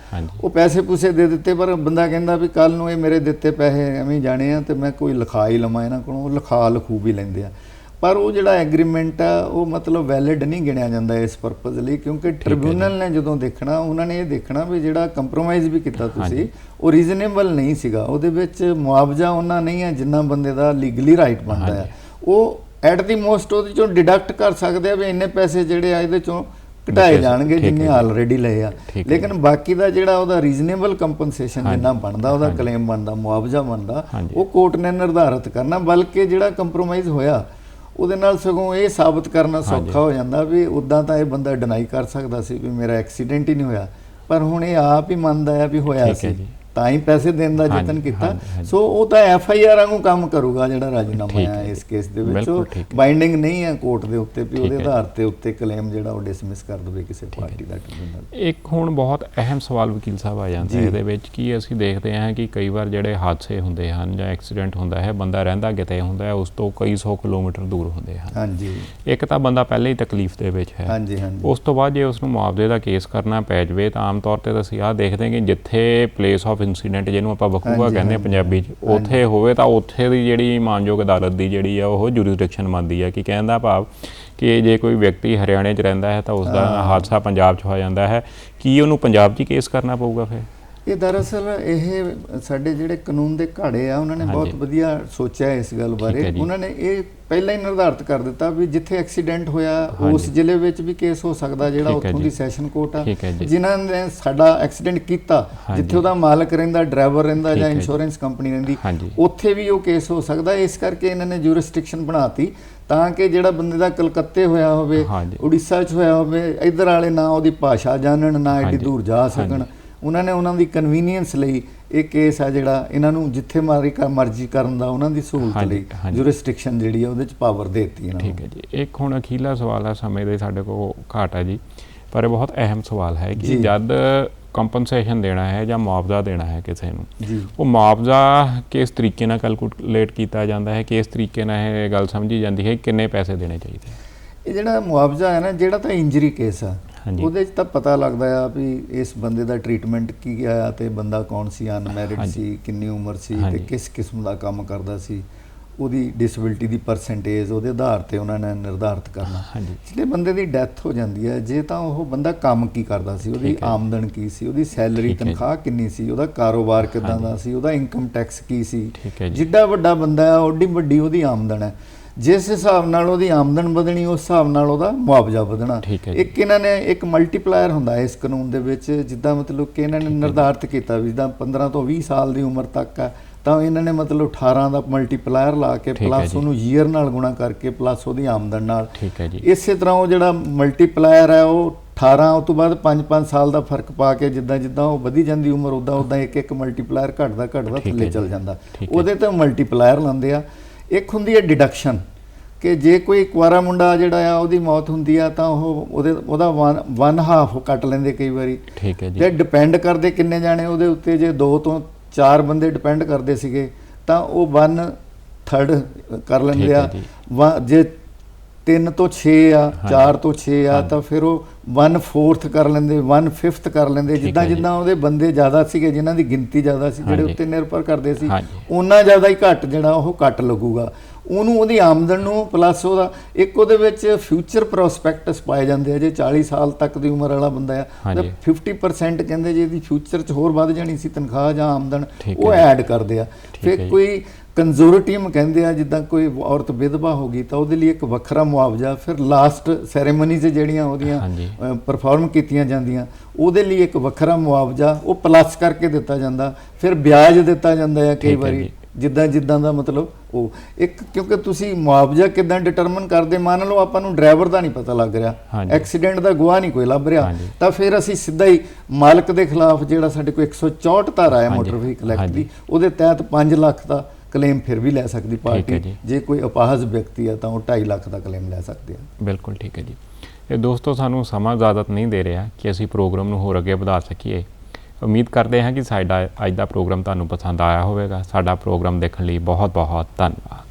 ਉਹ ਪੈਸੇ ਪੂਸੇ ਦੇ ਦਿੱਤੇ ਪਰ ਬੰਦਾ ਕਹਿੰਦਾ ਵੀ ਕੱਲ ਨੂੰ ਇਹ ਮੇਰੇ ਦਿੱਤੇ ਪੈਸੇ ਐਵੇਂ ਜਾਣੇ ਆ ਤੇ ਮੈਂ ਕੋਈ ਲਿਖਾ ਹੀ ਲਵਾਂ ਇਹਨਾਂ ਕੋਲੋਂ ਉਹ ਲਿਖਾ ਲਖੂ ਵੀ ਲੈਂਦੇ ਆ ਪਰ ਉਹ ਜਿਹੜਾ ਐਗਰੀਮੈਂਟ ਆ ਉਹ ਮਤਲਬ ਵੈਲਿਡ ਨਹੀਂ ਗਿਣਿਆ ਜਾਂਦਾ ਇਸ ਪਰਪਸ ਲਈ ਕਿਉਂਕਿ। ਟ੍ਰਿਬਿਊਨਲ ਨੇ ਜਦੋਂ ਦੇਖਣਾ ਉਹਨਾਂ ਨੇ ਇਹ ਦੇਖਣਾ ਵੀ ਜਿਹੜਾ ਕੰਪਰੋਮਾਈਜ਼ ਵੀ ਕੀਤਾ ਤੁਸੀਂ। ਉਹ ਰੀਜ਼ਨੇਬਲ ਨਹੀਂ ਸੀਗਾ ਉਹਦੇ ਵਿੱਚ ਮੁਆਵਜ਼ਾ ਉਹਨਾਂ ਨਹੀਂ ਹੈ ਜਿੰਨਾ ਬੰਦੇ ਦਾ ਲੀਗਲੀ ਰਾਈਟ ਬਣਦਾ ਹੈ। ਉਹ ਐਟ ਦੀ ਮੋਸਟ ਉਹਦੇ ਚੋਂ ਡਿਡਕਟ ਕਰ ਸਕਦੇ ਆ ਵੀ ਇੰਨੇ ਪੈਸੇ ਜਿਹੜੇ ਆ ਇਹਦੇ ਚੋਂ ਘਟਾਏ ਜਾਣਗੇ। ਜਿੰਨੇ ਆਲਰੇਡੀ ਲਏ ਆ ਲੇਕਿਨ ਬਾਕੀ ਦਾ ਜਿਹੜਾ ਉਹਦਾ ਰੀਜ਼ਨੇਬਲ ਕੰਪਨਸੇਸ਼ਨ। ਜਿੰਨਾ ਬਣਦਾ ਉਹਦਾ। ਕਲੇਮ ਬਣਦਾ ਮੁਆਵਜ਼ਾ ਬਣਦਾ। ਉਹ ਕੋਰਟ ਨੇ ਨਿਰਧਾਰਿਤ ਕਰਨਾ ਬਲਕਿ ਜਿਹੜਾ ਕੰਪਰੋਮਾਈਜ਼ ਹੋਇਆ ਉਹਦੇ ਨਾਲ ਸਗੋਂ ਇਹ ਸਾਬਤ ਕਰਨਾ। ਸੌਖਾ ਹੋ ਜਾਂਦਾ ਵੀ ਉਦਾਂ ਤਾਂ ਇਹ ਬੰਦਾ ਡਿਨਾਈ ਕਰ ਸਕਦਾ ਸੀ ਵੀ ਮੇਰਾ ਐਕਸੀਡੈਂਟ ਹੀ ਨਹੀਂ ਹੋਇਆ ਪਰ ਹੁਣ ਇਹ ਆਪ ਹੀ ਮੰਨਦਾ ਹੈ ਵੀ ਹੋਇਆ ਸੀ। ਤਾਂ ਹੀ ਪੈਸੇ ਦੇਣ ਦਾ ਯਤਨ ਕੀਤਾ। ਸੋ ਉਹ ਤਾਂ ਐਫ ਆਈ ਆਰ ਵਾਂਗੂ ਕੰਮ ਕਰੂਗਾ ਜਿਹੜਾ ਰਾਜੀਨਾਮਾ ਹੈ ਇਸ। ਕੇਸ ਦੇ ਵਿੱਚ ਉਹ। ਬਾਈਂਡਿੰਗ ਨਹੀਂ ਹੈ ਕੋਰਟ ਦੇ ਉੱਤੇ ਵੀ ਉਹਦੇ। ਆਧਾਰ ਤੇ ਉੱਤੇ ਕਲੇਮ ਜਿਹੜਾ ਉਹ ਡਿਸਮਿਸ ਕਰ ਦੇਵੇ ਕਿਸੇ ਪਾਰਟੀ ਦਾ ਟ੍ਰਿਬਿਊਨਲ ਇੱਕ ਹੁਣ ਬਹੁਤ ਅਹਿਮ ਸਵਾਲ ਵਕੀਲ ਸਾਹਿਬ ਆ ਜਾਂਦਾ ਹੈ। ਇਹਦੇ ਵਿੱਚ ਕੀ ਅਸੀਂ ਦੇਖਦੇ ਹਾਂ ਕਿ ਕਈ ਵਾਰ ਜਿਹੜੇ ਹਾਦਸੇ ਹੁੰਦੇ ਹਨ ਜਾਂ ਐਕਸੀਡੈਂਟ ਹੁੰਦਾ ਹੈ ਬੰਦਾ ਰਹਿੰਦਾ ਕਿਤੇ ਹੁੰਦਾ ਹੈ ਉਸ ਤੋਂ ਕਈ ਸੌ ਕਿਲੋਮੀਟਰ ਦੂਰ ਹੁੰਦੇ ਹਨ ਹਾਂਜੀ ਇੱਕ ਤਾਂ ਬੰਦਾ ਪਹਿਲੇ ਹੀ ਤਕਲੀਫ ਦੇ ਵਿੱਚ ਹੈ ਹਾਂਜੀ ਹਾਂਜੀ ਉਸ ਤੋਂ ਬਾਅਦ ਜੇ ਉਸ ਨੂੰ ਮੁਆਵਜ਼ੇ ਦਾ ਕੇਸ ਕਰਨਾ ਪੈ ਜਾਵੇ ਤਾਂ ਆਮ ਤੌਰ ਤੇ ਤਾਂ ਅਸੀਂ ਆਹ ਦੇਖਦੇ ਹਾਂ ਕਿ ਜਿੱਥੇ ਪਲੇਸ ਆਫ ਇਨਸੀਡੈਂਟ ਜਿਹਨੂੰ ਆਪਾਂ ਬਖੂਬਾ ਕਹਿੰਦੇ ਹਾਂਜੀ। ਪੰਜਾਬੀ 'ਚ ਉੱਥੇ ਹੋਵੇ ਤਾਂ ਉੱਥੇ ਦੀ ਜਿਹੜੀ ਮਾਨਯੋਗ ਅਦਾਲਤ ਦੀ ਜਿਹੜੀ ਆ ਉਹ ਜੁਰਿਸਡਿਕਸ਼ਨ ਮੰਨਦੀ ਹੈ ਕਿ ਕਹਿਣ ਦਾ ਭਾਵ ਕਿ ਜੇ ਕੋਈ ਵਿਅਕਤੀ ਹਰਿਆਣੇ 'ਚ ਰਹਿੰਦਾ ਹੈ ਤਾਂ ਉਸ ਦਾ। ਹਾਦਸਾ ਪੰਜਾਬ 'ਚ ਹੋ ਜਾਂਦਾ ਹੈ ਕੀ ਉਹਨੂੰ ਪੰਜਾਬ 'ਚ ਕੇਸ ਕਰਨਾ ਪਊਗਾ ਫਿਰ ਇਹ ਦਰਅਸਲ ਇਹ ਸਾਡੇ ਜਿਹੜੇ ਕਾਨੂੰਨ ਦੇ ਘਾੜੇ ਆ ਉਹਨਾਂ ਨੇ ਬਹੁਤ। ਵਧੀਆ ਸੋਚਿਆ ਇਸ ਗੱਲ ਬਾਰੇ। ਉਹਨਾਂ ਨੇ ਇਹ ਪਹਿਲਾਂ ਹੀ ਨਿਰਧਾਰਿਤ ਕਰ ਦਿੱਤਾ ਵੀ ਜਿੱਥੇ ਐਕਸੀਡੈਂਟ ਹੋਇਆ ਉਸ। ਜ਼ਿਲ੍ਹੇ ਵਿੱਚ ਵੀ ਕੇਸ ਹੋ ਸਕਦਾ ਜਿਹੜਾ ਉੱਥੋਂ। ਦੀ ਸੈਸ਼ਨ ਕੋਰਟ ਆ। ਜਿਨ੍ਹਾਂ ਨੇ ਸਾਡਾ ਐਕਸੀਡੈਂਟ ਕੀਤਾ। ਜਿੱਥੇ ਉਹਦਾ ਮਾਲਕ ਰਹਿੰਦਾ ਡਰਾਈਵਰ ਰਹਿੰਦਾ ਜਾਂ। ਇੰਸ਼ੋਰੈਂਸ ਕੰਪਨੀ ਰਹਿੰਦੀ। ਉੱਥੇ ਵੀ ਉਹ ਕੇਸ ਹੋ ਸਕਦਾ ਇਸ ਕਰਕੇ ਇਹਨਾਂ ਨੇ ਜੂਰਿਸਡਿਕਸ਼ਨ ਬਣਾਤੀ ਤਾਂ ਕਿ ਜਿਹੜਾ ਬੰਦੇ ਦਾ ਕਲਕੱਤੇ ਹੋਇਆ ਹੋਵੇ। ਉੜੀਸਾ 'ਚ ਹੋਇਆ ਹੋਵੇ ਇਧਰ ਵਾਲੇ ਨਾ ਉਹਦੀ ਭਾਸ਼ਾ ਜਾਣਨ ਨਾ ਐਡੀ ਹਾਂਜੀ। ਦੂਰ ਜਾ ਸਕਣ। ਉਹਨਾਂ ਨੇ ਉਹਨਾਂ ਦੀ ਕਨਵੀਨੀਅੰਸ ਲਈ ਇਹ ਕੇਸ ਆ ਜਿਹੜਾ ਇਹਨਾਂ ਨੂੰ ਜਿੱਥੇ ਮਾਰੀ ਕਰ ਮਰਜ਼ੀ ਕਰਨ ਦਾ ਉਹਨਾਂ ਦੀ ਸਹੂਲਤ ਲਈ। ਜੁਰਿਸਡਿਕਸ਼ਨ ਜਿਹੜੀ ਆ ਉਹਦੇ 'ਚ ਪਾਵਰ ਦੇਤੀ ਇਹਨਾਂ ਨੂੰ ਠੀਕ ਹੈ ਜੀ ਇੱਕ ਹੁਣ ਅਖੀਲਾ ਸਵਾਲ ਹੈ ਸਮੇਂ ਦੇ ਸਾਡੇ ਕੋਲ ਘਾਟ ਹੈ ਜੀ ਪਰ ਇਹ ਬਹੁਤ ਅਹਿਮ ਸਵਾਲ ਹੈ ਕਿ। ਜਦ ਕੰਪਨਸੇਸ਼ਨ ਦੇਣਾ ਹੈ ਜਾਂ ਮੁਆਵਜ਼ਾ ਦੇਣਾ ਹੈ ਕਿਸੇ ਨੂੰ ਉਹ ਮੁਆਵਜ਼ਾ ਕਿਸ ਤਰੀਕੇ ਨਾਲ ਕੈਲਕੂਲੇਟ ਕੀਤਾ ਜਾਂਦਾ ਹੈ ਕਿਸ ਤਰੀਕੇ ਨਾਲ ਇਹ ਗੱਲ ਸਮਝੀ ਜਾਂਦੀ ਹੈ ਕਿ ਕਿੰਨੇ ਪੈਸੇ ਦੇਣੇ ਚਾਹੀਦੇ ਇਹ ਜਿਹੜਾ ਮੁਆਵਜ਼ਾ ਹੈ ਨਾ ਜਿਹੜਾ ਤਾਂ ਇੰਜਰੀ ਕੇਸ ਆ। ਉਹਦੇ 'ਚ ਤਾਂ ਪਤਾ ਲੱਗਦਾ ਆ ਵੀ ਇਸ ਬੰਦੇ ਦਾ ਟ੍ਰੀਟਮੈਂਟ ਕੀ ਆ ਤੇ ਬੰਦਾ ਕੌਣ ਸੀ ਅਨਮੈਰਿਡ। ਸੀ ਕਿੰਨੀ ਉਮਰ ਸੀ ਤੇ। ਕਿਸ ਕਿਸਮ ਦਾ ਕੰਮ ਕਰਦਾ ਸੀ ਉਹਦੀ ਡਿਸੇਬਿਲਟੀ ਦੀ ਪਰਸੈਂਟੇਜ ਉਹਦੇ ਆਧਾਰ ਤੇ ਉਹਨਾਂ ਨੇ ਨਿਰਧਾਰਿਤ ਕਰਨਾ ਜਿਹੜੇ ਬੰਦੇ ਦੀ ਡੈਥ ਹੋ ਜਾਂਦੀ ਹੈ ਜੇ ਤਾਂ ਉਹ ਬੰਦਾ ਕੰਮ ਕੀ ਕਰਦਾ ਸੀ ਉਹਦੀ। ਆਮਦਨ ਕੀ ਸੀ ਉਹਦੀ ਸੈਲਰੀ। ਤਨਖਾਹ ਕਿੰਨੀ ਸੀ ਉਹਦਾ ਕਾਰੋਬਾਰ ਕਿਦਾਂ। ਦਾ ਸੀ ਉਹਦਾ ਇਨਕਮ ਟੈਕਸ ਕੀ ਸੀ ਜਿੱਡਾ ਵੱਡਾ ਬੰਦਾ ਹੈ ਓਡੀ ਵੱਡੀ ਉਹਦੀ ਆਮਦਨ ਹੈ ਜਿਸ ਹਿਸਾਬ ਨਾਲ ਉਹਦੀ ਆਮਦਨ ਵਧਣੀ ਉਸ ਹਿਸਾਬ ਨਾਲ ਉਹਦਾ ਮੁਆਵਜ਼ਾ ਵਧਣਾ। ਇੱਕ ਇਹਨਾਂ ਨੇ ਇੱਕ ਮਲਟੀਪਲਾਇਰ ਹੁੰਦਾ ਇਸ ਕਾਨੂੰਨ ਦੇ ਵਿੱਚ ਜਿੱਦਾਂ ਮਤਲਬ ਕਿ ਇਹਨਾਂ ਨੇ ਨਿਰਧਾਰਿਤ ਕੀਤਾ ਵੀ ਜਿੱਦਾਂ 15 ਤੋਂ 20 ਸਾਲ ਦੀ ਉਮਰ ਤੱਕ ਹੈ ਤਾਂ ਇਹਨਾਂ ਨੇ ਮਤਲਬ 18 ਦਾ ਮਲਟੀਪਲਾਇਰ ਲਾ ਕੇ ਪਲੱਸ। ਉਹਨੂੰ ਈਅਰ ਨਾਲ ਗੁਣਾ ਕਰਕੇ ਪਲੱਸ ਉਹਦੀ ਆਮਦਨ ਨਾਲ ਠੀਕ ਹੈ ਜੀ ਇਸੇ ਤਰ੍ਹਾਂ ਉਹ ਜਿਹੜਾ ਮਲਟੀਪਲਾਇਰ ਹੈ ਉਹ 18 ਉਸ ਤੋਂ ਬਾਅਦ 5-5 ਸਾਲ ਦਾ ਫ਼ਰਕ ਪਾ ਕੇ ਜਿੱਦਾਂ ਜਿੱਦਾਂ ਉਹ ਵਧੀ ਜਾਂਦੀ ਉਮਰ ਉਦਾਂ ਉਦਾਂ ਇੱਕ ਇੱਕ ਮਲਟੀਪਲਾਇਰ ਘਟਦਾ ਘਟਦਾ ਥੱਲੇ। ਚੱਲ ਜਾਂਦਾ। ਉਹਦੇ ਤੇ ਮਲਟੀਪਲਾਇਰ ਲਾਉਂਦੇ ਆ ਇੱਕ ਹੁੰਦੀ ਹੈ ਡਿਡਕਸ਼ਨ ਕਿ ਜੇ ਕੋਈ ਕੁਆਰਾ ਮੁੰਡਾ ਜਿਹੜਾ ਆ ਉਹਦੀ ਮੌਤ ਹੁੰਦੀ ਆ ਤਾਂ ਉਹ ਉਹਦੇ ਉਹਦਾ ਵਨ ਹਾਫ ਕੱਟ ਲੈਂਦੇ ਕਈ ਵਾਰੀ। ਠੀਕ ਹੈ ਜੀ। ਤੇ ਡਿਪੈਂਡ ਕਰਦੇ ਕਿੰਨੇ ਜਾਣੇ ਉਹਦੇ ਉੱਤੇ ਜੇ ਦੋ ਤੋਂ ਚਾਰ ਬੰਦੇ ਡਿਪੈਂਡ ਕਰਦੇ ਸੀਗੇ ਤਾਂ ਉਹ 1 ਥਰਡ ਕਰ ਲੈਂਦੇ ਆ। ਜੀ। 3 ਤੋਂ 6 ਆ। 4 ਤੋਂ 6 ਆ। ਤਾਂ ਫਿਰ ਉਹ 1 4th ਕਰ ਲੈਂਦੇ 1 5th ਕਰ ਲੈਂਦੇ ਜਿੱਦਾਂ। ਜਿੱਦਾਂ ਉਹਦੇ ਬੰਦੇ ਜ਼ਿਆਦਾ ਸੀਗੇ ਜਿਨ੍ਹਾਂ ਦੀ ਗਿਣਤੀ ਜ਼ਿਆਦਾ ਸੀ ਜਿਹੜੇ। ਉੱਤੇ ਨਿਰਭਰ ਕਰਦੇ ਸੀ। ਉਹਨਾਂ ਜ਼ਿਆਦਾ ਹੀ ਘੱਟ ਜਿਹੜਾ ਉਹ ਘੱਟ ਲੱਗੂਗਾ ਉਹਨੂੰ ਉਹਦੀ ਆਮਦਨ ਨੂੰ ਪਲੱਸ ਉਹਦਾ ਇੱਕ ਉਹਦੇ ਵਿੱਚ ਫਿਊਚਰ ਪ੍ਰੋਸਪੈਕਟਸ ਪਾਏ ਜਾਂਦੇ ਆ ਜੇ 40 ਸਾਲ ਤੱਕ ਦੀ ਉਮਰ ਵਾਲਾ ਬੰਦਾ ਆ ਤਾਂ ਹਾਂਜੀ। 50% ਕਹਿੰਦੇ ਜੇ ਇਹਦੀ ਫਿਊਚਰ 'ਚ ਹੋਰ ਵੱਧ ਜਾਣੀ ਸੀ ਤਨਖਾਹ ਜਾਂ ਆਮਦਨ ਉਹ। ਐਡ ਕਰਦੇ ਆ ਫਿਰ। ਕੋਈ ਕੰਜ਼ੋਰਟਿਵਮ ਕਹਿੰਦੇ ਆ ਜਿੱਦਾਂ ਕੋਈ ਔਰਤ ਵਿਧਵਾ ਹੋ ਗਈ ਤਾਂ ਉਹਦੇ ਲਈ ਇੱਕ ਵੱਖਰਾ ਮੁਆਵਜ਼ਾ ਫਿਰ ਲਾਸਟ ਸੈਰੇਮਨੀਜ਼ ਜਿਹੜੀਆਂ ਉਹਦੀਆਂ। ਪਰਫਾਰਮ ਕੀਤੀਆਂ ਜਾਂਦੀਆਂ ਉਹਦੇ ਲਈ ਇੱਕ ਵੱਖਰਾ ਮੁਆਵਜ਼ਾ ਉਹ ਪਲੱਸ ਕਰਕੇ ਦਿੱਤਾ ਜਾਂਦਾ ਫਿਰ ਵਿਆਜ ਦਿੱਤਾ ਜਾਂਦਾ ਹੈ ਕਈ ਵਾਰੀ। ਜਿੱਦਾਂ ਜਿੱਦਾਂ ਦਾ ਮਤਲਬ ਉਹ ਇੱਕ ਕਿਉਂਕਿ ਤੁਸੀਂ ਮੁਆਵਜ਼ਾ ਕਿਦਾਂ ਡਿਟਰਮਨ ਕਰਦੇ ਮੰਨ ਲਓ ਆਪਾਂ ਨੂੰ ਡਰਾਈਵਰ ਦਾ ਨਹੀਂ ਪਤਾ ਲੱਗ ਰਿਹਾ। ਐਕਸੀਡੈਂਟ ਦਾ ਗਵਾਹ ਨਹੀਂ ਕੋਈ ਲੱਭ ਰਿਹਾ। ਤਾਂ ਫਿਰ ਅਸੀਂ ਸਿੱਧਾ ਹੀ ਮਾਲਕ ਦੇ ਖਿਲਾਫ ਜਿਹੜਾ ਸਾਡੇ ਕੋਲ 164 ਧਾਰਾ ਹੈ। Motor vehicle act. ਦੀ ਉਹਦੇ ਤਹਿਤ 5 ਲੱਖ ਦਾ ਕਲੇਮ ਫਿਰ ਵੀ ਲੈ ਸਕਦੀ ਪਾਰਟੀ। ਜੀ। ਕੋਈ ਅਪਾਹਜ ਵਿਅਕਤੀ ਹੈ ਤਾਂ ਉਹ 2.5 ਲੱਖ ਦਾ ਕਲੇਮ ਲੈ ਸਕਦੇ ਆ। ਬਿਲਕੁਲ ਠੀਕ ਹੈ ਜੀ। ਇਹ ਦੋਸਤੋ ਸਾਨੂੰ ਸਮਾਂ ਇਜਾਜ਼ਤ ਨਹੀਂ ਦੇ ਰਿਹਾ ਕਿ ਅਸੀਂ ਪ੍ਰੋਗਰਾਮ ਨੂੰ ਹੋਰ ਅੱਗੇ ਵਧਾ ਸਕੀਏ। ਉਮੀਦ ਕਰਦੇ ਹਾਂ ਕਿ ਸਾਡਾ ਅੱਜ ਦਾ ਪ੍ਰੋਗਰਾਮ ਤੁਹਾਨੂੰ ਪਸੰਦ ਆਇਆ ਹੋਵੇਗਾ। ਸਾਡਾ ਪ੍ਰੋਗਰਾਮ ਦੇਖਣ ਲਈ ਬਹੁਤ ਬਹੁਤ ਧੰਨਵਾਦ।